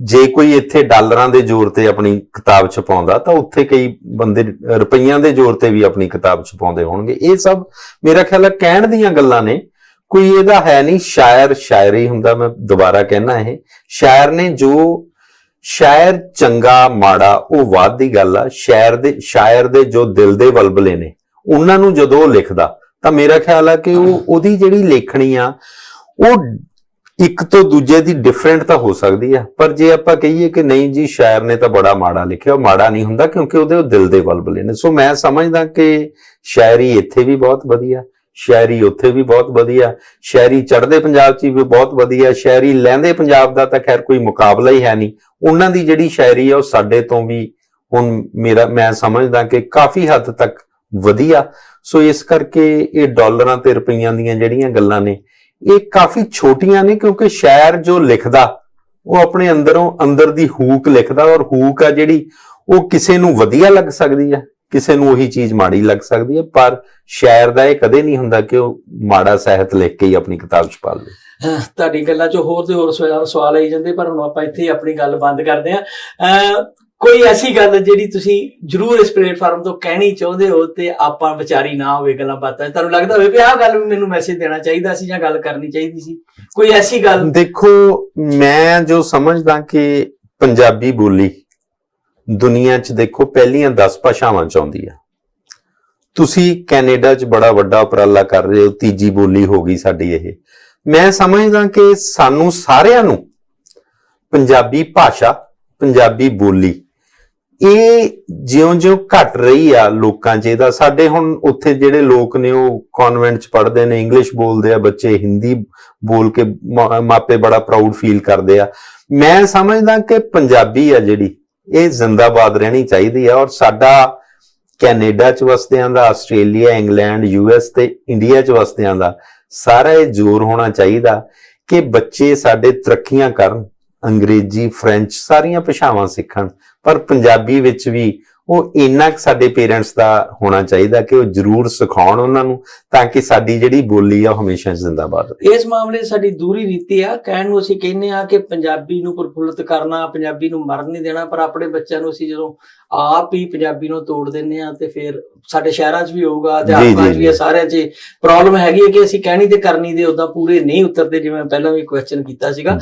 B: ਜੇ ਕੋਈ ਇੱਥੇ ਡਾਲਰਾਂ ਦੇ ਜ਼ੋਰ ਤੇ ਆਪਣੀ ਕਿਤਾਬ ਛਪਾਉਂਦਾ ਤਾਂ ਉੱਥੇ ਕਈ ਬੰਦੇ ਰੁਪਈਆਂ ਦੇ ਜ਼ੋਰ ਤੇ ਵੀ ਆਪਣੀ ਕਿਤਾਬ ਛਪਾਉਂਦੇ ਹੋਣਗੇ। ਇਹ ਸਭ ਮੇਰਾ ਖਿਆਲ ਹੈ ਕਹਿਣ ਦੀਆਂ ਗੱਲਾਂ ਨੇ। ਕੋਈ ਇਹਦਾ ਹੈ ਨਹੀਂ ਸ਼ਾਇਰ ਸ਼ਾਇਰੀ ਹੁੰਦਾ ਮੈਂ ਦੁਬਾਰਾ ਕਹਿਣਾ ਇਹ। ਸ਼ਾਇਰ ਨੇ ਜੋ ਸ਼ਾਇਰ ਚੰਗਾ ਮਾੜਾ ਉਹ ਬਾਅਦ ਦੀ ਗੱਲ ਆ। ਸ਼ਾਇਰ ਦੇ ਸ਼ਾਇਰ ਦੇ ਜੋ ਦਿਲ ਦੇ ਵਲਬਲੇ ਨੇ ਉਹਨਾਂ ਨੂੰ ਜਦੋਂ ਲਿਖਦਾ ਤਾਂ ਮੇਰਾ ਖਿਆਲ ਆ ਕਿ ਉਹ ਉਹਦੀ ਜਿਹੜੀ ਲੇਖਣੀ ਆ, ਉਹ ਇੱਕ ਤੋਂ ਦੂਜੇ ਦੀ ਡਿਫਰੈਂਟ ਤਾਂ ਹੋ ਸਕਦੀ ਆ। ਪਰ ਜੇ ਆਪਾਂ ਕਹੀਏ ਕਿ ਨਹੀਂ ਜੀ, ਸ਼ਾਇਰ ਨੇ ਤਾਂ ਬੜਾ ਮਾੜਾ ਲਿਖਿਆ, ਉਹ ਮਾੜਾ ਨਹੀਂ ਹੁੰਦਾ ਕਿਉਂਕਿ ਉਹਦੇ ਉਹ ਦਿਲ ਦੇ ਵਲਬਲੇ ਨੇ। ਸੋ ਮੈਂ ਸਮਝਦਾ ਕਿ ਸ਼ਾਇਰੀ ਇੱਥੇ ਵੀ ਬਹੁਤ ਵਧੀਆ, ਸ਼ਾਇਰੀ ਉੱਥੇ ਵੀ ਬਹੁਤ ਵਧੀਆ, ਸ਼ਾਇਰੀ ਚੜ੍ਹਦੇ ਪੰਜਾਬ 'ਚ ਵੀ ਬਹੁਤ ਵਧੀਆ, ਸ਼ਾਇਰੀ ਲਹਿੰਦੇ ਪੰਜਾਬ ਦਾ ਤਾਂ ਖੈਰ ਕੋਈ ਮੁਕਾਬਲਾ ਹੀ ਹੈ ਨਹੀਂ। ਉਹਨਾਂ ਦੀ ਜਿਹੜੀ ਸ਼ਾਇਰੀ ਆ, ਉਹ ਸਾਡੇ ਤੋਂ ਵੀ ਹੁਣ ਮੇਰਾ, ਮੈਂ ਸਮਝਦਾ ਕਿ ਕਾਫੀ ਹੱਦ ਤੱਕ ਵਧੀਆ। ਸੋ ਇਸ ਕਰਕੇ ਇਹ ਡਾਲਰਾਂ ਤੇ ਰੁਪਈਆਂ ਦੀਆਂ ਜਿਹੜੀਆਂ ਗੱਲਾਂ ਨੇ, ਇਹ ਕਾਫੀ ਛੋਟੀਆਂ ਨੇ ਕਿਉਂਕਿ ਸ਼ਾਇਰ ਜੋ ਲਿਖਦਾ, ਉਹ ਆਪਣੇ ਅੰਦਰੋਂ ਅੰਦਰ ਦੀ ਹੂਕ ਲਿਖਦਾ ਔਰ ਹੂਕ ਆ ਜਿਹੜੀ ਉਹ ਕਿਸੇ ਨੂੰ ਵਧੀਆ ਲੱਗ ਸਕਦੀ ਆ, ਕਿਸੇ ਨੂੰ ਉਹੀ ਚੀਜ਼ ਮਾੜੀ ਲੱਗ ਸਕਦੀ ਹੈ ਪਰ ਸ਼ਾਇਰ ਦਾ ਇਹ ਕਦੇ ਨਹੀਂ ਹੁੰਦਾ ਕਿ ਉਹ ਮਾੜਾ ਸਾਹਿਤ ਲਿਖ ਕੇ ਹੀ ਆਪਣੀ ਕਿਤਾਬ ਛਪਾ ਲਵੇ
A: ਅਹ ਤੁਹਾਡੀ ਗੱਲਾਂ 'ਚ ਹੋਰ ਤੇ ਹੋਰ ਸਵਾਲ ਸਵਾਲ ਆਈ ਜਾਂਦੇ, ਪਰ ਹੁਣ ਆਪਾਂ ਇੱਥੇ ਆਪਣੀ ਗੱਲ ਬੰਦ ਕਰਦੇ ਹਾਂ। ਕੋਈ ਐਸੀ ਗੱਲ ਜਿਹੜੀ ਤੁਸੀਂ ਜਰੂਰ ਇਸ ਪਲੇਟਫਾਰਮ ਤੋਂ ਕਹਿਣੀ ਚਾਹੁੰਦੇ ਹੋ ਤੇ ਆਪਾਂ ਵਿਚਾਰੀ ਨਾ ਹੋਵੇ, ਗੱਲਾਂ ਬਾਤਾਂ, ਤੁਹਾਨੂੰ ਲੱਗਦਾ ਹੋਵੇ ਵੀ ਆਹ ਗੱਲ ਵੀ ਮੈਨੂੰ ਮੈਸੇਜ ਦੇਣਾ ਚਾਹੀਦਾ ਸੀ ਜਾਂ ਗੱਲ ਕਰਨੀ ਚਾਹੀਦੀ ਸੀ? ਕੋਈ ਐਸੀ ਗੱਲ?
B: ਦੇਖੋ, ਮੈਂ ਜੋ ਸਮਝਦਾ ਕਿ ਪੰਜਾਬੀ ਬੋਲੀ ਦੁਨੀਆ 'ਚ ਦੇਖੋ, ਪਹਿਲੀਆਂ 10 ਭਾਸ਼ਾਵਾਂ 'ਚ ਆਉਂਦੀ ਆ। ਤੁਸੀਂ ਕੈਨੇਡਾ 'ਚ ਬੜਾ ਵੱਡਾ ਉਪਰਾਲਾ ਕਰ ਰਹੇ ਹੋ, ਤੀਜੀ ਬੋਲੀ ਹੋ ਗਈ ਸਾਡੀ ਇਹ। ਮੈਂ ਸਮਝਦਾ ਕਿ ਸਾਨੂੰ ਸਾਰਿਆਂ ਨੂੰ ਪੰਜਾਬੀ ਭਾਸ਼ਾ, ਪੰਜਾਬੀ ਬੋਲੀ ਇਹ ਜਿਉਂ-ਜਿਉਂ ਘਟ ਰਹੀ ਆ ਲੋਕਾਂ 'ਚ, ਇਹਦਾ ਸਾਡੇ ਹੁਣ ਉੱਥੇ ਜਿਹੜੇ ਲੋਕ ਨੇ ਉਹ ਕਨਵੈਂਟ 'ਚ ਪੜ੍ਹਦੇ ਨੇ ਇੰਗਲਿਸ਼ ਬੋਲਦੇ ਆ ਬੱਚੇ, ਹਿੰਦੀ ਬੋਲ ਕੇ ਮਾਪੇ ਬੜਾ ਪ੍ਰਾਊਡ ਫੀਲ ਕਰਦੇ ਆ। ਮੈਂ ਸਮਝਦਾ ਕਿ ਪੰਜਾਬੀ ਆ ਜਿਹੜੀ, ਇਹ ਜ਼ਿੰਦਾਬਾਦ ਰਹਿਣੀ ਚਾਹੀਦੀ ਆ ਔਰ ਸਾਡਾ ਕੈਨੇਡਾ 'ਚ ਵਸਦਿਆਂ ਦਾ, ਆਸਟ੍ਰੇਲੀਆ, ਇੰਗਲੈਂਡ ਯੂਐਸ ਤੇ ਇੰਡੀਆ 'ਚ ਵਸਦਿਆਂ ਦਾ ਸਾਰਾ ਇਹ ਜ਼ੋਰ ਹੋਣਾ ਚਾਹੀਦਾ ਕਿ ਬੱਚੇ ਸਾਡੇ ਤਰੱਕੀਆਂ ਕਰਨ, ਅੰਗਰੇਜ਼ੀ, ਫ੍ਰੈਂਚ ਸਾਰੀਆਂ ਭਾਸ਼ਾਵਾਂ ਸਿੱਖਣ। ਪਰ ਪੰਜਾਬੀ ਵਿੱਚ ਵੀ ਉਹ ਇੰਨਾ ਕੁ ਸਾਡੇ ਪੇਰੈਂਟਸ ਦਾ ਹੋਣਾ ਚਾਹੀਦਾ ਕਿ ਉਹ ਜ਼ਰੂਰ ਸਿਖਾਉਣ ਉਹਨਾਂ ਨੂੰ, ਤਾਂ ਕਿ ਸਾਡੀ ਜਿਹੜੀ ਬੋਲੀ ਆ ਉਹ ਹਮੇਸ਼ਾ ਜ਼ਿੰਦਾਬਾਦ ਰਹੇ।
A: ਇਸ ਮਾਮਲੇ ਸਾਡੀ ਦੂਰੀ ਰੀਤੀ ਆ, ਕਹਿਣ ਨੂੰ ਅਸੀਂ ਕਹਿੰਦੇ ਆ ਕਿ ਪੰਜਾਬੀ ਨੂੰ ਪ੍ਰਫੁੱਲਤ ਕਰਨਾ, ਪੰਜਾਬੀ ਨੂੰ ਮਰਨ ਨਹੀਂ ਦੇਣਾ, ਪਰ ਆਪਣੇ ਬੱਚਿਆਂ ਨੂੰ ਅਸੀਂ ਜਦੋਂ ਆਪ ਹੀ ਪੰਜਾਬੀ ਨੂੰ ਤੋੜ ਦਿੰਨੇ ਆ ਤੇ ਫਿਰ ਸਾਡੇ ਸ਼ਹਿਰਾਂ 'ਚ ਵੀ ਹੋਊਗਾ ਅਧਿਆਪਕਾਂ 'ਚ ਵੀ। ਸਾਰਿਆਂ 'ਚ। ਪ੍ਰੋਬਲਮ ਹੈਗੀ ਹੈ ਕਿ ਅਸੀਂ ਕਹਿਣੀ ਤੇ ਕਰਨੀ ਦੇ ਉਦਾਂ ਪੂਰੇ ਨਹੀਂ ਉਤਰਦੇ ਜਿਵੇਂ ਪਹਿਲਾਂ ਵੀ ਕੁਐਸਚਨ ਕੀਤਾ ਸੀਗਾ।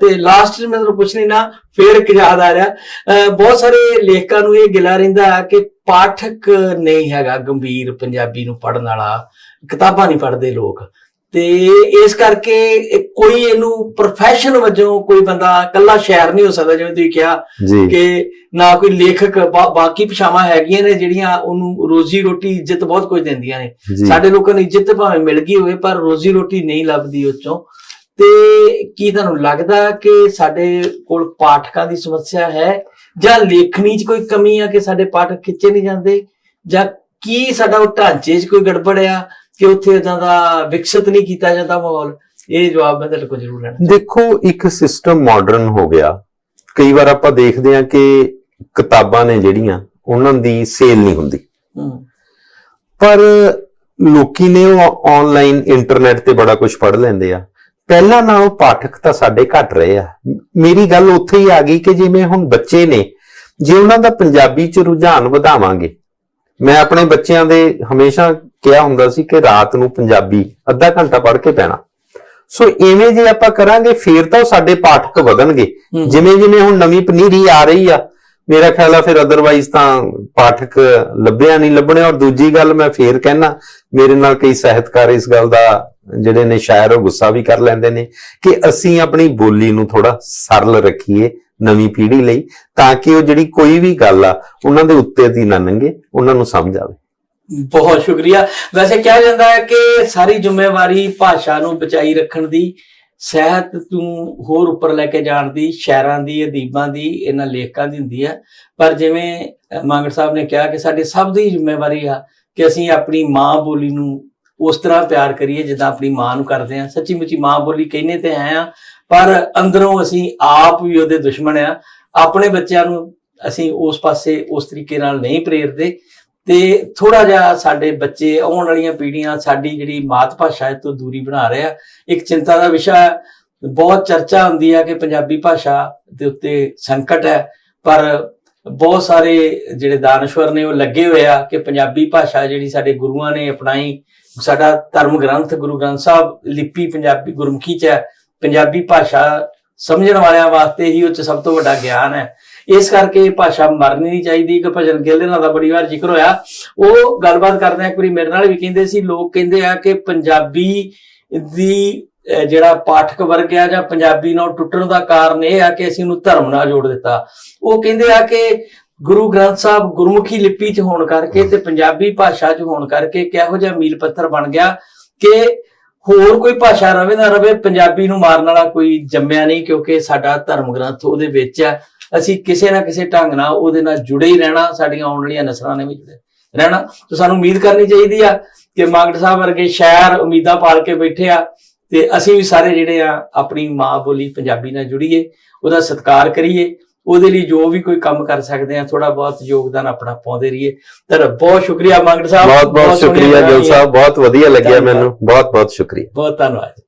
A: ਤੇ ਲਾਸਟ ਮੈਂ ਤੁਹਾਨੂੰ ਪੁੱਛਣੀ ਨਾ ਫੇਰ ਇੱਕ ਯਾਦ ਆ ਰਿਹਾ। ਬਹੁਤ ਸਾਰੇ ਲੇਖਕਾਂ ਨੂੰ ਇਹ ਗਿਲਾ ਰਹਿੰਦਾ ਹੈ ਕਿ ਪਾਠਕ ਨਹੀਂ ਹੈਗਾ ਗੰਭੀਰ ਪੰਜਾਬੀ ਨੂੰ ਪੜਨ ਵਾਲਾ। ਕਿਤਾਬਾਂ ਨਹੀਂ ਪੜ੍ਹਦੇ ਲੋਕ। ਤੇ ਇਸ ਕਰਕੇ ਕੋਈ ਇਹਨੂੰ ਪ੍ਰੋਫੈਸ਼ਨ ਵਜੋਂ ਕੋਈ ਬੰਦਾ ਇਕੱਲਾ ਸ਼ਾਇਰ ਨਹੀਂ ਹੋ ਸਕਦਾ ਜਿਵੇਂ ਤੁਸੀਂ ਕਿਹਾ ਕਿ ਨਾ ਕੋਈ ਲੇਖਕ ਬਾਕੀ ਭਾਸ਼ਾਵਾਂ ਹੈਗੀਆਂ ਨੇ ਜਿਹੜੀਆਂ ਉਹਨੂੰ ਰੋਜ਼ੀ ਰੋਟੀ ਇੱਜ਼ਤ ਬਹੁਤ ਕੁਝ ਦਿੰਦੀਆਂ ਨੇ। ਸਾਡੇ ਲੋਕਾਂ ਨੂੰ ਇੱਜ਼ਤ ਭਾਵੇਂ ਮਿਲ ਗਈ ਹੋਵੇ ਪਰ ਰੋਜ਼ੀ ਰੋਟੀ ਨਹੀਂ ਲੱਭਦੀ ਉਹ ਚੋਂ ਤੇ ਕੀ ਤੁਹਾਨੂੰ ਲੱਗਦਾ ਕਿ ਸਾਡੇ ਕੋਲ ਪਾਠਕਾਂ ਦੀ ਸਮੱਸਿਆ ਹੈ? ਜਾਂ ਲੇਖਣੀ 'ਚ ਕੋਈ ਕਮੀ ਆ ਕਿ ਸਾਡੇ ਪਾਠਕ ਖਿੱਚੇ ਨਹੀਂ ਜਾਂਦੇ? ਜਾਂ ਕੀ ਸਾਡਾ ਉਹ ਢਾਂਚੇ 'ਚ ਕੋਈ ਗੜਬੜ ਆ? ਕਿ ਉੱਥੇ ਇਦਾਂ ਦਾ ਵਿਕਸਿਤ ਨਹੀਂ ਕੀਤਾ ਜਾਂਦਾ ਮਾਹੌਲ ਇਹ ਜਵਾਬ ਮੈਂ ਤੁਹਾਡੇ ਕੋਲ ਜ਼ਰੂਰ ਲੈਣਾ
B: ਦੇਖੋ ਇੱਕ ਸਿਸਟਮ ਮਾਡਰਨ ਹੋ ਗਿਆ। ਕਈ ਵਾਰ ਆਪਾਂ ਦੇਖਦੇ ਹਾਂ ਕਿ ਕਿਤਾਬਾਂ ਨੇ ਜਿਹੜੀਆਂ ਉਹਨਾਂ ਦੀ ਸੇਲ ਨਹੀਂ ਹੁੰਦੀ। ਪਰ ਲੋਕੀ ਨੇ ਉਹ ਆਨਲਾਈਨ ਇੰਟਰਨੈਟ ਤੇ ਬੜਾ ਕੁਝ ਪੜ੍ਹ ਲੈਂਦੇ ਆ। ਪਹਿਲਾਂ ਨਾਲੋਂ ਪਾਠਕ ਤਾਂ ਸਾਡੇ ਘਟ ਰਹੇ ਆ। ਮੇਰੀ ਗੱਲ ਉੱਥੇ ਹੀ ਆ ਗਈ ਕਿ ਜਿਵੇਂ ਹੁਣ ਬੱਚੇ ਨੇ ਜੇ ਉਹਨਾਂ ਦਾ ਪੰਜਾਬੀ ਚ ਰੁਝਾਨ ਵਧਾਵਾਂਗੇ ਮੈਂ ਆਪਣੇ ਬੱਚਿਆਂ ਦੇ ਹਮੇਸ਼ਾ ਕਿਹਾ ਹੁੰਦਾ ਸੀ ਕਿ ਰਾਤ ਨੂੰ ਪੰਜਾਬੀ ਅੱਧਾ ਘੰਟਾ ਪੜ੍ਹ ਕੇ ਪੈਣਾ ਸੋ ਇਵੇਂ ਜੇ ਆਪਾਂ ਕਰਾਂਗੇ ਫੇਰ ਤਾਂ ਸਾਡੇ ਪਾਠਕ ਵਧਣਗੇ। ਜਿਵੇਂ ਜਿਵੇਂ ਹੁਣ ਨਵੀਂ ਪਨੀਰੀ ਆ ਰਹੀ ਆ ਮੇਰਾ ਖਿਆਲ ਆ ਫਿਰ ਅਦਰਵਾਈਜ਼ ਤਾਂ ਪਾਠਕ ਲੱਭਿਆ ਨਹੀਂ ਲੱਭਣੇ। ਔਰ ਦੂਜੀ ਗੱਲ ਮੈਂ ਫੇਰ ਕਹਿਣਾ ਮੇਰੇ ਨਾਲ ਕਈ ਸਾਹਿਤਕਾਰ ਇਸ ਗੱਲ ਦਾ ਜਿਹੜੇ ਨੇ ਸ਼ਾਇਰ ਉਹ ਗੁੱਸਾ ਵੀ ਕਰ ਲੈਂਦੇ ਨੇ ਕਿ ਅਸੀਂ ਆਪਣੀ ਬੋਲੀ ਨੂੰ ਥੋੜਾ ਸਰਲ ਰੱਖੀਏ ਨਵੀਂ ਪੀੜ੍ਹੀ ਲਈ ਤਾਂ ਕਿ ਉਹ ਜਿਹੜੀ ਕੋਈ ਵੀ ਗੱਲ ਆ ਉਹਨਾਂ ਦੇ ਉੱਤੇ ਦੀ ਨਾ ਲੰਘੇ ਉਹਨਾਂ ਨੂੰ ਸਮਝ ਆਵੇ।
A: ਬਹੁਤ ਸ਼ੁਕਰੀਆ। ਵੈਸੇ ਕਿਹਾ ਜਾਂਦਾ ਹੈ ਕਿ ਸਾਰੀ ਜ਼ਿੰਮੇਵਾਰੀ ਭਾਸ਼ਾ ਨੂੰ ਬਚਾਈ ਰੱਖਣ ਦੀ ਸਹਿਤ ਨੂੰ ਹੋਰ ਉੱਪਰ ਲੈ ਕੇ ਜਾਣ ਦੀ ਸ਼ਾਇਰਾਂ ਦੀ ਅਦੀਬਾਂ ਦੀ ਇਹਨਾਂ ਲੇਖਕਾਂ ਦੀ ਹੁੰਦੀ ਹੈ ਪਰ ਜਿਵੇਂ ਅਹ, ਮਾਂਗੜ ਸਾਹਿਬ ਨੇ ਕਿਹਾ ਕਿ ਸਾਡੇ ਸਭ ਦੀ ਜ਼ਿੰਮੇਵਾਰੀ ਆ ਕਿ ਅਸੀਂ ਆਪਣੀ ਮਾਂ ਬੋਲੀ ਨੂੰ ਉਸ ਤਰ੍ਹਾਂ ਪਿਆਰ ਕਰੀਏ ਜਿੱਦਾਂ ਆਪਣੀ ਮਾਂ ਨੂੰ ਕਰਦੇ ਆ ਸੱਚੀ ਮੁੱਚੀ ਮਾਂ ਬੋਲੀ ਕਹਿੰਨੇ ਤੇ ਹੈ ਆ, ਪਰ ਅੰਦਰੋਂ ਅਸੀਂ ਆਪ ਵੀ ਉਹਦੇ ਦੁਸ਼ਮਣ ਆ। ਆਪਣੇ ਬੱਚਿਆਂ ਨੂੰ ਅਸੀਂ ਉਸ ਪਾਸੇ ਉਸ ਤਰੀਕੇ ਨਾਲ ਨਹੀਂ ਪ੍ਰੇਰਦੇ ਤੇ ਥੋੜਾ ਜਿਹਾ ਸਾਡੇ ਬੱਚੇ ਆਉਣ ਵਾਲੀਆਂ ਪੀੜ੍ਹੀਆਂ ਸਾਡੀ ਜਿਹੜੀ ਮਾਤ ਭਾਸ਼ਾ ਹੈ ਤੋਂ ਦੂਰੀ ਬਣਾ ਰਹੇ ਆ। ਇੱਕ ਚਿੰਤਾ ਦਾ ਵਿਸ਼ਾ ਹੈ। ਬਹੁਤ ਚਰਚਾ ਹੁੰਦੀ ਹੈ ਕਿ ਪੰਜਾਬੀ ਭਾਸ਼ਾ ਦੇ ਉੱਤੇ ਸੰਕਟ ਹੈ, ਪਰ ਬਹੁਤ ਸਾਰੇ ਜਿਹੜੇ ਦਾਨਸ਼ਵਰ ਨੇ ਉਹ ਲੱਗੇ ਹੋਏ ਆ ਕਿ ਪੰਜਾਬੀ ਭਾਸ਼ਾ ਜਿਹੜੀ ਸਾਡੇ ਗੁਰੂਆਂ ਨੇ ਅਪਣਾਈ ਸਾਡਾ ਧਰਮ ਗ੍ਰੰਥ ਗੁਰੂ ਗ੍ਰੰਥ ਸਾਹਿਬ ਲਿਪੀ ਪੰਜਾਬੀ ਗੁਰਮੁਖੀ ਚ ਹੈ, ਪੰਜਾਬੀ ਭਾਸ਼ਾ ਸਮਝਣ ਵਾਲਿਆਂ ਵਾਸਤੇ ਹੀ ਉਹ ਸਭ ਤੋਂ ਵੱਡਾ ਗਿਆਨ ਹੈ। ਇਸ ਕਰਕੇ ਇਹ ਭਾਸ਼ਾ ਮਰਨੀ ਨਹੀਂ ਚਾਹੀਦੀ ਕਿ ਭਜਨ ਗਿੱਲ ਦੇ ਨਾਲ ਦਾ ਬੜੀ ਵਾਰ ਜ਼ਿਕਰ ਹੋਇਆ। ਉਹ ਗੱਲਬਾਤ ਕਰਦੇ ਆ, ਇੱਕ ਵਾਰੀ ਮੇਰੇ ਨਾਲ ਵੀ ਕਹਿੰਦੇ ਸੀ, ਲੋਕ ਕਹਿੰਦੇ ਆ ਕਿ ਪੰਜਾਬੀ ਦੀ ਜਿਹੜਾ ਪਾਠਕ ਵਰਗ ਆ ਜਾਂ ਪੰਜਾਬੀ ਨਾਲ ਟੁੱਟਣ ਦਾ ਕਾਰਨ ਇਹ ਆ ਕਿ ਅਸੀਂ ਉਹਨੂੰ ਧਰਮ ਨਾਲ ਜੋੜ ਦਿੱਤਾ। ਉਹ ਕਹਿੰਦੇ ਆ ਕਿ ਗੁਰੂ ਗ੍ਰੰਥ ਸਾਹਿਬ ਗੁਰਮੁਖੀ ਲਿਪੀ 'ਚ ਹੋਣ ਕਰਕੇ ਤੇ ਪੰਜਾਬੀ ਭਾਸ਼ਾ 'ਚ ਹੋਣ ਕਰਕੇ ਕਿਹੋ ਜਿਹਾ ਮੀਲ ਪੱਥਰ ਬਣ ਗਿਆ ਕਿ ਹੋਰ ਕੋਈ ਭਾਸ਼ਾ ਰਵੇ ਨਾ ਰਵੇ ਪੰਜਾਬੀ ਨੂੰ ਮਾਰਨ ਵਾਲਾ ਕੋਈ ਜੰਮਿਆ ਨਹੀਂ ਕਿਉਂਕਿ ਸਾਡਾ ਧਰਮ ਗ੍ਰੰਥ ਉਹਦੇ ਵਿੱਚ ਆ ਅਸੀਂ ਕਿਸੇ ਨਾ ਕਿਸੇ ਢੰਗ ਨਾਲ ਉਹਦੇ ਨਾਲ ਜੁੜੇ ਹੀ ਰਹਿਣਾ ਸਾਡੀਆਂ ਆਉਣ ਵਾਲੀਆਂ ਨਸਲਾਂ ਨੇ ਵੀ ਜੁੜੇ ਰਹਿਣਾ। ਤੇ ਸਾਨੂੰ ਉਮੀਦ ਕਰਨੀ ਚਾਹੀਦੀ ਆ ਕਿ ਮਾਗੜ ਸਾਹਿਬ ਵਰਗੇ ਸ਼ਾਇਰ ਉਮੀਦਾਂ ਪਾਲ ਕੇ ਬੈਠੇ ਆ ਤੇ ਅਸੀਂ ਵੀ ਸਾਰੇ ਜਿਹੜੇ ਆ ਆਪਣੀ ਮਾਂ ਬੋਲੀ ਪੰਜਾਬੀ ਨਾਲ ਜੁੜੀਏ ਉਹਦਾ ਸਤਿਕਾਰ ਕਰੀਏ। ਉਹਦੇ ਲਈ ਜੋ ਵੀ ਕੋਈ ਕੰਮ ਕਰ ਸਕਦੇ ਆ ਥੋੜਾ ਬਹੁਤ ਯੋਗਦਾਨ ਆਪਣਾ ਪਾਉਂਦੇ ਰਹੀਏ। ਤਾਂ ਬਹੁਤ ਸ਼ੁਕਰੀਆ ਮਾਗੜ ਸਾਹਿਬ।
B: ਬਹੁਤ ਬਹੁਤ ਸ਼ੁਕਰੀਆ ਗਿੱਲ ਸਾਹਿਬ ਬਹੁਤ ਵਧੀਆ ਲੱਗਿਆ। ਮੈਨੂੰ। ਬਹੁਤ ਬਹੁਤ ਸ਼ੁਕਰੀਆ।
A: ਬਹੁਤ ਧੰਨਵਾਦ।